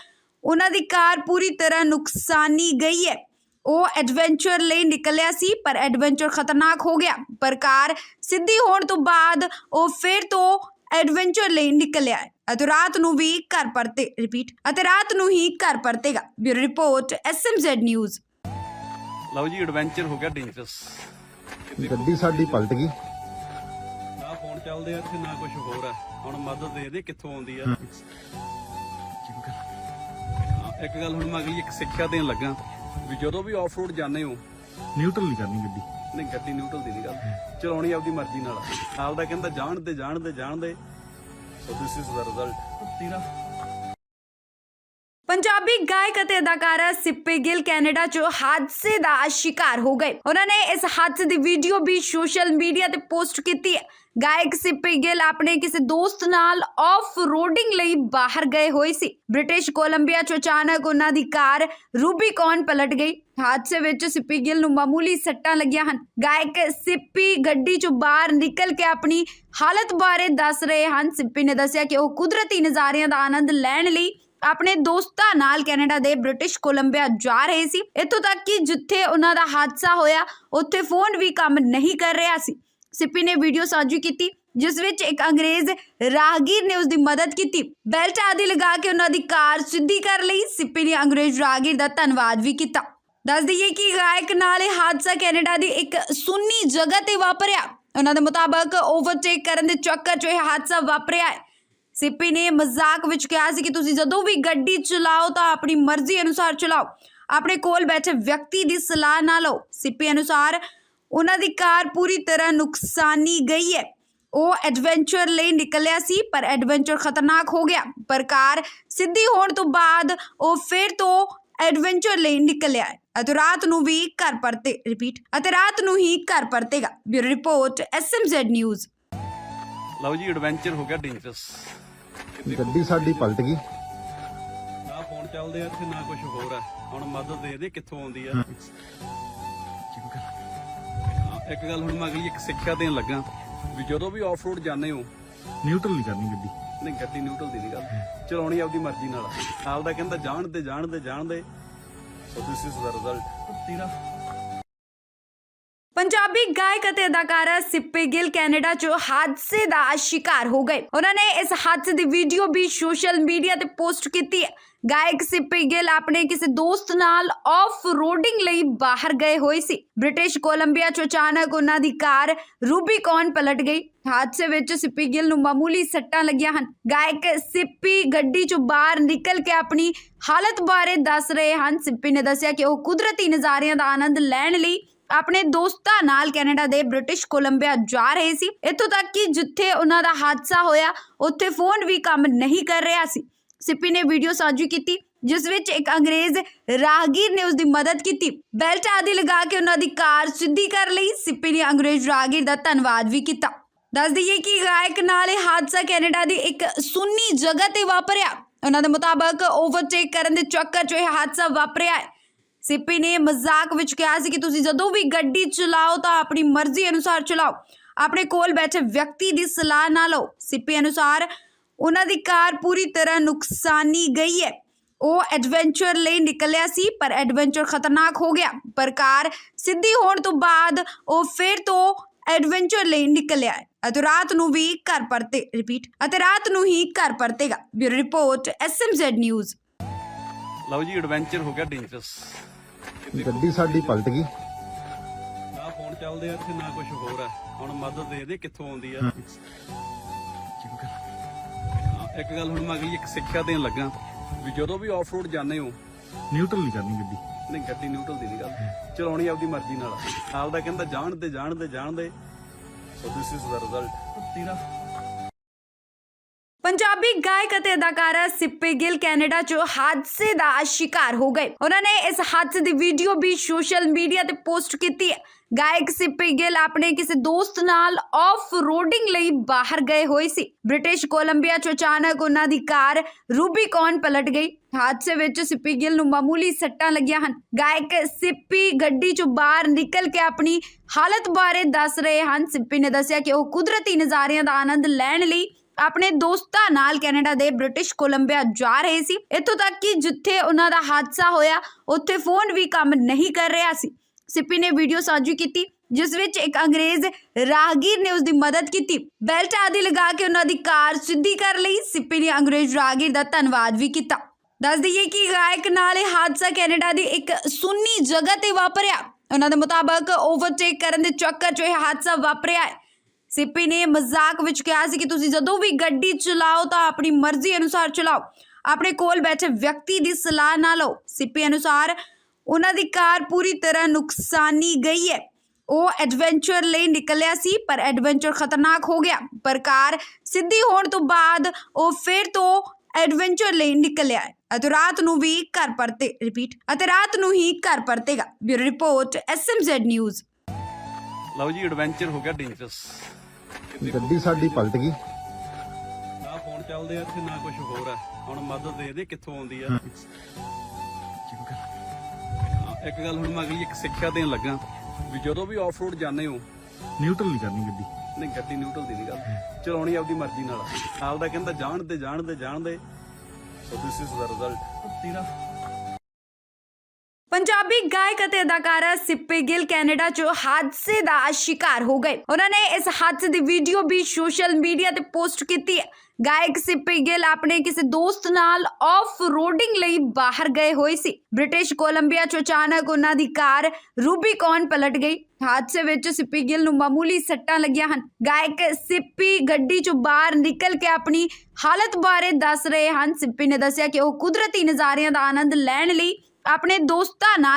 ਉਹਨਾਂ ਦੀ ਕਾਰ ਪੂਰੀ ਤਰ੍ਹਾਂ ਨੁਕਸਾਨੀ ਗਈ ਹੈ। ਉਹ ਐਡਵੈਂਚਰ ਲਈ ਨਿਕਲਿਆ ਸੀ, ਪਰ ਐਡਵੈਂਚਰ ਖਤਰਨਾਕ ਹੋ ਗਿਆ। ਪਰ ਕਾਰ ਸਿੱਧੀ ਹੋਣ ਤੋਂ ਬਾਅਦ ਉਹ ਫਿਰ ਤੋਂ ਐਡਵੈਂਚਰ ਲਈ ਨਿਕਲਿਆ ਅਤੇ ਰਾਤ ਨੂੰ ਵੀ ਘਰ ਪਰਤੇ ਰਿਪੀਟ ਅਤੇ ਰਾਤ ਨੂੰ ਹੀ ਘਰ ਪਰਤੇਗਾ। ਬਿਊਰੋ ਰਿਪੋਰਟ ਐਸਐਮਜ਼ੈਡ ਨਿਊਜ਼ ਲਓ ਜੀ ਐਡਵੈਂਚਰ ਹੋ ਗਿਆ ਡੇਂਜਰਸ ਗੱਡੀ ਸਾਡੀ ਪਲਟ ਗਈ। ਨਾ ਫੋਨ ਚੱਲਦੇ ਆ ਇੱਥੇ ਨਾ ਕੁਝ ਹੋਰ ਆ। ਹੁਣ ਮਦਦ ਦੇ ਦੇ ਕਿੱਥੋਂ ਆਉਂਦੀ ਆ। ਇੱਕ ਗੱਲ ਹੁਣ ਮੈਂ ਅਗਲੀ ਇੱਕ ਸਿੱਖਿਆ ਦੇਣ ਲੱਗਾ ਵੀ ਜਦੋਂ ਵੀ ਆਫ ਰੋਡ ਜਾਂਦੇ ਹੋ। ਨਿਊਟਰਲ ਨਹੀਂ ਕਰਨੀ ਗੱਡੀ। ਨਹੀਂ ਗੱਡੀ ਨਿਊਟਰਲ ਦੀ ਨਹੀਂ ਗੱਲ। ਚਲਾਉਣੀ ਆਪਦੀ ਮਰਜ਼ੀ ਨਾਲ। ਆਪਦਾ ਕਹਿੰਦਾ ਜਾਣਦੇ ਜਾਣਦੇ ਜਾਣਦੇ so this is the result ਤੀਰਾ ਪੰਜਾਬੀ ਗਾਇਕ ਅਤੇ ਅਦਾਕਾਰਾ ਸਿੱਪੀ ਗਿੱਲ ਕੈਨੇਡਾ 'ਚ ਹਾਦਸੇ ਦਾ ਸ਼ਿਕਾਰ ਹੋ ਗਏ। ਉਹਨਾਂ ਨੇ ਇਸ ਹਾਦਸੇ ਦੀ ਵੀਡੀਓ ਵੀ ਸੋਸ਼ਲ ਮੀਡੀਆ ਤੇ ਪੋਸਟ ਕੀਤੀ। ਹੈ ਗਾਇਕ ਸਿੱਪੀ ਗਿੱਲ ਆਪਣੇ ਕਿਸੇ ਦੋਸਤ ਨਾਲ ਆਫ ਰੋਡਿੰਗ ਲਈ ਬਾਹਰ ਗਏ ਹੋਏ ਸੀ। ਬ੍ਰਿਟਿਸ਼ ਕੋਲੰਬੀਆ 'ਚ ਅਚਾਨਕ ਉਹਨਾਂ ਦੀ ਕਾਰ ਰੂਬੀਕੌਨ ਪਲਟ ਗਈ। ਹਾਦਸੇ ਵਿੱਚ ਸਿੱਪੀ ਗਿੱਲ ਨੂੰ ਮਾਮੂਲੀ ਸੱਟਾਂ ਲੱਗੀਆਂ ਹਨ। ਗਾਇਕ ਸਿੱਪੀ ਗੱਡੀ 'ਚੋਂ ਬਾਹਰ ਨਿਕਲ ਕੇ ਆਪਣੀ ਹਾਲਤ ਬਾਰੇ ਦੱਸ ਰਹੇ ਹਨ। ਸਿੱਪੀ ਨੇ ਦੱਸਿਆ ਕਿ ਉਹ ਕੁਦਰਤੀ ਨਜ਼ਾਰਿਆਂ ਦਾ ਆਨੰਦ ਲੈਣ ਲਈ ਆਪਣੇ ਦੋਸਤਾਂ ਨਾਲ ਕੈਨੇਡਾ ਦੇ ਬ੍ਰਿਟਿਸ਼ ਕੋਲੰਬੀਆ ਜਾ ਰਹੇ ਸੀ। ਇੱਥੋਂ ਤੱਕ ਕਿ ਜਿੱਥੇ ਉਹਨਾਂ ਦਾ ਹਾਦਸਾ ਹੋਇਆ, ਉੱਥੇ ਫੋਨ ਵੀ ਕੰਮ ਨਹੀਂ ਕਰ ਰਿਹਾ ਸੀ। ਸਿੱਪੀ ਨੇ ਵੀਡੀਓ ਸਾਂਝੀ ਕੀਤੀ, ਜਿਸ ਵਿੱਚ ਇੱਕ ਅੰਗਰੇਜ਼ ਰਾਹਗੀਰ ਨੇ ਉਸ ਦੀ ਮਦਦ ਕੀਤੀ। ਬੈਲਟ ਆਦਿ ਲਗਾ ਕੇ ਉਹਨਾਂ ਦੀ ਕਾਰ ਸਿੱਧੀ ਕਰ ਲਈ। ਸਿੱਪੀ ਨੇ ਅੰਗਰੇਜ਼ ਰਾਹਗੀਰ ਦਾ ਧੰਨਵਾਦ ਵੀ ਕੀਤਾ। ਦੱਸ ਦਈਏ ਕਿ ਗਾਇਕ ਨਾਲ ਇਹ ਹਾਦਸਾ ਕੈਨੇਡਾ ਦੀ ਇੱਕ ਸੁੰਨੀ ਜਗ੍ਹਾ ਤੇ ਵਾਪਰਿਆ। ਉਹਨਾਂ ਦੇ ਮੁਤਾਬਕ ਓਵਰਟੇਕ ਕਰਨ ਦੇ ਚੱਕਰ 'ਚ ਇਹ ਹਾਦਸਾ ਵਾਪਰਿਆ ਹੈ। ਸਿੱਪੀ ਨੇ ਮਜ਼ਾਕ ਵਿੱਚ ਕਿਹਾ ਸੀ ਕਿ ਤੁਸੀਂ ਜਦੋਂ ਵੀ ਗੱਡੀ ਚਲਾਓ ਤਾਂ ਆਪਣੀ ਮਰਜ਼ੀ ਅਨੁਸਾਰ ਚਲਾਓ। ਆਪਣੇ ਕੋਲ ਬੈਠੇ ਵਿਅਕਤੀ ਦੀ ਸਲਾਹ ਨਾ ਲਓ। ਸਿੱਪੀ ਅਨੁਸਾਰ ਉਹਨਾਂ ਦੀ ਕਾਰ ਪੂਰੀ ਤਰ੍ਹਾਂ ਨੁਕਸਾਨੀ ਗਈ ਹੈ। ਉਹ ਐਡਵੈਂਚਰ ਲਈ ਨਿਕਲਿਆ ਸੀ, ਪਰ ਐਡਵੈਂਚਰ ਖਤਰਨਾਕ ਹੋ ਗਿਆ। ਪਰ ਕਾਰ ਸਿੱਧੀ ਹੋਣ ਤੋਂ ਬਾਅਦ ਉਹ ਫਿਰ ਤੋਂ ਐਡਵੈਂਚਰ ਲਈ ਨਿਕਲਿਆ ਅਤੇ ਰਾਤ ਨੂੰ ਵੀ ਘਰ ਪਰਤੇ ਰਿਪੀਟ ਅਤੇ ਰਾਤ ਨੂੰ ਹੀ ਘਰ ਪਰਤੇਗਾ। ਬਿਊਰੋ ਰਿਪੋਰਟ ਐਸਐਮਜ਼ੈਡ ਨਿਊਜ਼ ਲਓ ਜੀ ਐਡਵੈਂਚਰ ਹੋ ਗਿਆ ਡੇਂਜਰਸ ਗੱਡੀ ਸਾਡੀ ਪਲਟ ਗਈ। ਨਾ ਫੋਨ ਚੱਲਦੇ ਆ ਤੇ ਨਾ ਕੁਝ ਹੋਰ ਆ। ਹੁਣ ਮਦਦ ਦੇ ਦੇ ਕਿੱਥੋਂ ਆਉਂਦੀ ਆ। ਹਾਂ, ਇੱਕ ਗੱਲ ਹੁਣ ਮੈਂ ਅਗਲੀ ਇੱਕ ਸਿੱਖਿਆ ਦੇਣ ਲੱਗਾ ਵੀ ਜਦੋਂ ਵੀ ਆਫ ਰੋਡ ਜਾਂਦੇ ਹੋ। ਨਿਊਟਰਲ ਨਹੀਂ ਕਰਨੀ ਗੱਡੀ। ਨਹੀਂ ਗੱਡੀ ਨਿਊਟਰਲ ਦੀ ਨਹੀਂ ਗੱਲ। ਚਲਾਉਣੀ ਆਪਦੀ ਮਰਜ਼ੀ ਨਾਲ। ਆ। ਆਪਦਾ ਕਹਿੰਦਾ ਜਾਣ ਤੇ ਜਾਣ ਤੇ ਜਾਣ ਦੇ। ਸੋ ਦਿਸ ਇਜ਼ ਦਾ ਰਿਜ਼ਲਟ ਤੇਰਾ ਪੰਜਾਬੀ ਗਾਇਕ ਅਤੇ ਅਦਾਕਾਰਾ ਸਿੱਪੀ ਗਿੱਲ ਕੈਨੇਡਾ 'ਚ ਹਾਦਸੇ ਦਾ ਸ਼ਿਕਾਰ ਹੋ ਗਏ। ਉਹਨਾਂ ਨੇ ਇਸ ਹਾਦਸੇ ਦੀ ਵੀਡੀਓ ਵੀ ਸੋਸ਼ਲ ਮੀਡੀਆ ਤੇ ਪੋਸਟ ਕੀਤੀ। ਹੈ ਗਾਇਕ ਸਿੱਪੀ ਗਿੱਲ ਆਪਣੇ ਕਿਸੇ ਦੋਸਤ ਨਾਲ ਆਫ ਰੋਡਿੰਗ ਲਈ ਬਾਹਰ ਗਏ ਹੋਏ ਸੀ। ਬ੍ਰਿਟਿਸ਼ ਕੋਲੰਬੀਆ 'ਚ ਅਚਾਨਕ ਉਹਨਾਂ ਦੀ ਕਾਰ ਰੂਬੀਕੌਨ ਪਲਟ ਗਈ। ਹਾਦਸੇ ਵਿੱਚ ਸਿੱਪੀ ਗਿੱਲ ਨੂੰ ਮਾਮੂਲੀ ਸੱਟਾਂ ਲੱਗੀਆਂ ਹਨ। ਗਾਇਕ ਸਿੱਪੀ ਗੱਡੀ 'ਚੋਂ ਬਾਹਰ ਨਿਕਲ ਕੇ ਆਪਣੀ ਹਾਲਤ ਬਾਰੇ ਦੱਸ ਰਹੇ ਹਨ। ਸਿੱਪੀ ਨੇ ਦੱਸਿਆ ਕਿ ਉਹ ਕੁਦਰਤੀ ਨਜ਼ਾਰਿਆਂ ਦਾ ਆਨੰਦ ਲੈਣ ਲਈ ਆਪਣੇ ਦੋਸਤਾਂ ਨਾਲ ਕੈਨੇਡਾ ਦੇ ਬ੍ਰਿਟਿਸ਼ ਕੋਲੰਬੀਆ ਜਾ ਰਹੇ ਸੀ। ਇੱਥੋਂ ਤੱਕ ਕਿ ਜਿੱਥੇ ਉਹਨਾਂ ਦਾ ਹਾਦਸਾ ਹੋਇਆ, ਉੱਥੇ ਫੋਨ ਵੀ ਕੰਮ ਨਹੀਂ ਕਰ ਰਿਹਾ ਸੀ। ਸਿੱਪੀ ਨੇ ਵੀਡੀਓ ਸਾਂਝੀ ਕੀਤੀ, ਜਿਸ ਵਿੱਚ ਇੱਕ ਅੰਗਰੇਜ਼ ਰਾਹਗੀਰ ਨੇ ਉਸ ਦੀ ਮਦਦ ਕੀਤੀ। ਬੈਲਟ ਆਦਿ ਲਗਾ ਕੇ ਉਹਨਾਂ ਦੀ ਕਾਰ ਸਿੱਧੀ ਕਰ ਲਈ। ਸਿੱਪੀ ਨੇ ਅੰਗਰੇਜ਼ ਰਾਹਗੀਰ ਦਾ ਧੰਨਵਾਦ ਵੀ ਕੀਤਾ। ਦੱਸ ਦਈਏ ਕਿ ਗਾਇਕ ਨਾਲ ਇਹ ਹਾਦਸਾ ਕੈਨੇਡਾ ਦੀ ਇੱਕ ਸੁੰਨੀ ਜਗ੍ਹਾ ਤੇ ਵਾਪਰਿਆ। ਉਹਨਾਂ ਦੇ ਮੁਤਾਬਕ ਓਵਰਟੇਕ ਕਰਨ ਦੇ ਚੱਕਰ 'ਚ ਇਹ ਹਾਦਸਾ ਵਾਪਰਿਆ ਹੈ। ਸਿੱਪੀ ਨੇ ਮਜ਼ਾਕ ਵਿੱਚ ਕਿਹਾ ਸੀ ਕਿ ਤੁਸੀਂ ਜਦੋਂ ਵੀ ਗੱਡੀ ਚਲਾਓ ਤਾਂ ਆਪਣੀ ਮਰਜ਼ੀ ਅਨੁਸਾਰ ਚਲਾਓ। ਆਪਣੇ ਕੋਲ ਬੈਠੇ ਵਿਅਕਤੀ ਦੀ ਸਲਾਹ ਨਾ ਲਓ। ਸਿੱਪੀ ਅਨੁਸਾਰ ਉਹਨਾਂ ਦੀ ਕਾਰ ਪੂਰੀ ਤਰ੍ਹਾਂ ਨੁਕਸਾਨੀ ਗਈ ਹੈ। ਉਹ ਐਡਵੈਂਚਰ ਲਈ ਨਿਕਲਿਆ ਸੀ, ਪਰ ਐਡਵੈਂਚਰ ਖਤਰਨਾਕ ਹੋ ਗਿਆ। ਪਰ ਕਾਰ ਸਿੱਧੀ ਹੋਣ ਤੋਂ ਬਾਅਦ ਉਹ ਫਿਰ ਤੋਂ ਐਡਵੈਂਚਰ ਲਈ ਨਿਕਲਿਆ ਅਤੇ ਰਾਤ ਨੂੰ ਵੀ ਘਰ ਪਰਤੇ ਰਿਪੀਟ ਅਤੇ ਰਾਤ ਨੂੰ ਹੀ ਘਰ ਪਰਤੇਗਾ। ਬਿਊਰੋ ਰਿਪੋਰਟ ਐਸਐਮਜ਼ੈਡ ਨਿਊਜ਼ ਲਓ ਜੀ ਐਡਵੈਂਚਰ ਹੋ ਗਿਆ ਡੇਂਜਰਸ ਗੱਡੀ ਸਾਡੀ ਪਲਟ ਗਈ। ਨਾ ਫੋਨ ਚੱਲਦੇ ਆ ਤੇ ਨਾ ਕੁਝ ਹੋਰ ਆ। ਹੁਣ ਮਦਦ ਦੇ ਦੇ ਕਿੱਥੋਂ ਆਉਂਦੀ ਆ। ਹਾਂ, ਇੱਕ ਗੱਲ ਹੁਣ ਮੈਂ ਅਗਲੀ ਇੱਕ ਸਿੱਖਿਆ ਦੇਣ ਲੱਗਾ ਵੀ ਜਦੋਂ ਵੀ ਆਫ ਰੋਡ ਜਾਂਦੇ ਹੋ। ਨਿਊਟਰਲ ਨਹੀਂ ਕਰਨੀ ਗੱਡੀ। ਨਹੀਂ ਗੱਡੀ ਨਿਊਟਰਲ ਦੀ ਨਹੀਂ ਗੱਲ। ਚਲਾਉਣੀ ਆਪਦੀ ਮਰਜ਼ੀ ਨਾਲ। ਆ। ਆਪਦਾ ਕਹਿੰਦਾ ਜਾਣ ਤੇ ਜਾਣ ਤੇ ਜਾਣ ਦੇ। ਸੋ ਦਿਸ ਇਜ਼ ਦਾ ਰਿਜ਼ਲਟ ਤੇਰਾ ਪੰਜਾਬੀ ਗਾਇਕ ਅਤੇ ਅਦਾਕਾਰਾ ਸਿੱਪੀ ਗਿੱਲ ਕੈਨੇਡਾ 'ਚ ਹਾਦਸੇ ਦਾ ਸ਼ਿਕਾਰ ਹੋ ਗਏ। ਉਹਨਾਂ ਨੇ ਇਸ ਹਾਦਸੇ ਦੀ ਵੀਡੀਓ ਵੀ ਸੋਸ਼ਲ ਮੀਡੀਆ ਤੇ ਪੋਸਟ ਕੀਤੀ ਹੈ। ਗਾਇਕ ਸਿੱਪੀ ਗਿੱਲ ਆਪਣੇ ਕਿਸੇ ਦੋਸਤ ਨਾਲ ਆਫ ਰੋਡਿੰਗ ਲਈ ਬਾਹਰ ਗਏ ਹੋਏ ਸੀ। ਬ੍ਰਿਟਿਸ਼ ਕੋਲੰਬੀਆ 'ਚ ਅਚਾਨਕ ਉਹਨਾਂ ਦੀ ਕਾਰ ਰੂਬੀਕੌਨ ਪਲਟ ਗਈ। ਹਾਦਸੇ ਵਿੱਚ ਸਿੱਪੀ ਗਿੱਲ ਨੂੰ ਮਾਮੂਲੀ ਸੱਟਾਂ ਲੱਗੀਆਂ ਹਨ। ਗਾਇਕ ਸਿੱਪੀ ਗੱਡੀ 'ਚੋਂ ਬਾਹਰ ਨਿਕਲ ਕੇ ਆਪਣੀ ਹਾਲਤ ਬਾਰੇ ਦੱਸ ਰਹੇ ਹਨ। ਸਿੱਪੀ ਨੇ ਦੱਸਿਆ ਕਿ ਉਹ ਕੁਦਰਤੀ ਨਜ਼ਾਰਿਆਂ ਦਾ ਆਨੰਦ ਲੈਣ ਲਈ ਆਪਣੇ ਦੋਸਤਾਂ ਨਾਲ ਕੈਨੇਡਾ ਦੇ ਬ੍ਰਿਟਿਸ਼ ਕੋਲੰਬੀਆ ਜਾ ਰਹੇ ਸੀ। ਇੱਥੋਂ ਤੱਕ ਕਿ ਜਿੱਥੇ ਉਹਨਾਂ ਦਾ ਹਾਦਸਾ ਹੋਇਆ, ਉੱਥੇ ਫੋਨ ਵੀ ਕੰਮ ਨਹੀਂ ਕਰ ਰਿਹਾ ਸੀ। ਸਿੱਪੀ ਨੇ ਵੀਡੀਓ ਸਾਂਝੀ ਕੀਤੀ, ਜਿਸ ਵਿੱਚ ਇੱਕ ਅੰਗਰੇਜ਼ ਰਾਹਗੀਰ ਨੇ ਉਸ ਦੀ ਮਦਦ ਕੀਤੀ। ਬੈਲਟ ਆਦਿ ਲਗਾ ਕੇ ਉਹਨਾਂ ਦੀ ਕਾਰ ਸਿੱਧੀ ਕਰ ਲਈ। ਸਿੱਪੀ ਨੇ ਅੰਗਰੇਜ਼ ਰਾਹਗੀਰ ਦਾ ਧੰਨਵਾਦ ਵੀ ਕੀਤਾ। ਦੱਸ ਦਈਏ ਕਿ ਗਾਇਕ ਨਾਲ ਇਹ ਹਾਦਸਾ ਕੈਨੇਡਾ ਦੀ ਇੱਕ ਸੁੰਨੀ ਜਗ੍ਹਾ ਤੇ ਵਾਪਰਿਆ। ਉਹਨਾਂ ਦੇ ਮੁਤਾਬਕ ਓਵਰਟੇਕ ਕਰਨ ਦੇ ਚੱਕਰ 'ਚ ਇਹ ਹਾਦਸਾ ਵਾਪਰਿਆ ਹੈ। ਸਿੱਪੀ ਨੇ ਮਜ਼ਾਕ ਵਿੱਚ ਕਿਹਾ ਸੀ ਕਿ ਤੁਸੀਂ ਜਦੋਂ ਵੀ ਗੱਡੀ ਚਲਾਓ ਤਾਂ ਆਪਣੀ ਮਰਜ਼ੀ ਅਨੁਸਾਰ ਚਲਾਓ। ਆਪਣੇ ਕੋਲ ਬੈਠੇ ਵਿਅਕਤੀ ਦੀ ਸਲਾਹ ਨਾ ਲਓ। ਸਿੱਪੀ ਅਨੁਸਾਰ ਉਹਨਾਂ ਦੀ ਕਾਰ ਪੂਰੀ ਤਰ੍ਹਾਂ ਨੁਕਸਾਨੀ ਗਈ ਹੈ। ਉਹ ਐਡਵੈਂਚਰ ਲਈ ਨਿਕਲਿਆ ਸੀ, ਪਰ ਐਡਵੈਂਚਰ ਖਤਰਨਾਕ ਹੋ ਗਿਆ। ਪਰ ਕਾਰ ਸਿੱਧੀ ਹੋਣ ਤੋਂ ਬਾਅਦ ਉਹ ਫਿਰ ਤੋਂ ਐਡਵੈਂਚਰ ਲਈ ਨਿਕਲਿਆ ਅਤੇ ਰਾਤ ਨੂੰ ਵੀ ਘਰ ਪਰਤੇ ਰਿਪੀਟ ਅਤੇ ਰਾਤ ਨੂੰ ਹੀ ਘਰ ਪਰਤੇਗਾ। ਬਿਊਰੋ ਰਿਪੋਰਟ ਐਸਐਮਜ਼ੈਡ ਨਿਊਜ਼ ਲਓ ਜੀ ਐਡਵੈਂਚਰ ਹੋ ਗਿਆ ਡੇਂਜਰਸ ਗੱਡੀ ਸਾਡੀ ਪਲਟ ਗਈ। ਨਾ ਫੋਨ ਚੱਲਦੇ ਆ ਤੇ ਨਾ ਕੁਝ ਹੋਰ ਆ। ਹੁਣ ਮਦਦ ਦੇ ਦੇ ਕਿੱਥੋਂ ਆਉਂਦੀ ਆ। ਹਾਂ, ਇੱਕ ਗੱਲ ਹੁਣ ਮੈਂ ਅਗਲੀ ਇੱਕ ਸਿੱਖਿਆ ਦੇਣ ਲੱਗਾ ਵੀ ਜਦੋਂ ਵੀ ਆਫ ਰੋਡ ਜਾਂਦੇ ਹੋ। ਨਿਊਟਰਲ ਨਹੀਂ ਕਰਨੀ ਗੱਡੀ। ਨਹੀਂ ਗੱਡੀ ਨਿਊਟਰਲ ਦੀ ਨਹੀਂ ਗੱਲ। ਚਲਾਉਣੀ ਆਪਦੀ ਮਰਜ਼ੀ ਨਾਲ। ਆ। ਆਪਦਾ ਕਹਿੰਦਾ ਜਾਣ ਤੇ ਜਾਣ ਤੇ ਜਾਣ ਦੇ। ਸੋ ਦਿਸ ਇਜ਼ ਦਾ ਰਿਜ਼ਲਟ ਤੇਰਾ ਪੰਜਾਬੀ ਗਾਇਕ ਅਤੇ ਅਦਾਕਾਰਾ ਸਿੱਪੀ ਗਿੱਲ ਕੈਨੇਡਾ 'ਚ ਹਾਦਸੇ ਦਾ ਸ਼ਿਕਾਰ ਹੋ ਗਏ। ਉਹਨਾਂ ਨੇ ਇਸ ਹਾਦਸੇ ਦੀ ਵੀਡੀਓ ਵੀ ਸੋਸ਼ਲ ਮੀਡੀਆ ਤੇ ਪੋਸਟ ਕੀਤੀ ਹੈ। ਗਾਇਕ ਸਿੱਪੀ ਗਿੱਲ ਆਪਣੇ ਕਿਸੇ ਦੋਸਤ ਨਾਲ ਆਫ ਰੋਡਿੰਗ ਲਈ ਬਾਹਰ ਗਏ ਹੋਏ ਸੀ। ਬ੍ਰਿਟਿਸ਼ ਕੋਲੰਬੀਆ 'ਚ ਅਚਾਨਕ ਉਹਨਾਂ ਦੀ ਕਾਰ ਰੂਬੀਕੌਨ ਪਲਟ ਗਈ। ਹਾਦਸੇ ਵਿੱਚ ਸਿੱਪੀ ਗਿੱਲ ਨੂੰ ਮਾਮੂਲੀ ਸੱਟਾਂ ਲੱਗੀਆਂ ਹਨ। ਗਾਇਕ ਸਿੱਪੀ ਗੱਡੀ 'ਚੋਂ ਬਾਹਰ ਨਿਕਲ ਕੇ ਆਪਣੀ ਹਾਲਤ ਬਾਰੇ ਦੱਸ ਰਹੇ ਹਨ। ਸਿੱਪੀ ਨੇ ਦੱਸਿਆ ਕਿ ਉਹ ਕੁਦਰਤੀ ਨਜ਼ਾਰਿਆਂ ਦਾ ਆਨੰਦ ਲੈਣ ਲਈ ਆਪਣੇ ਦੋਸਤਾਂ ਨਾਲ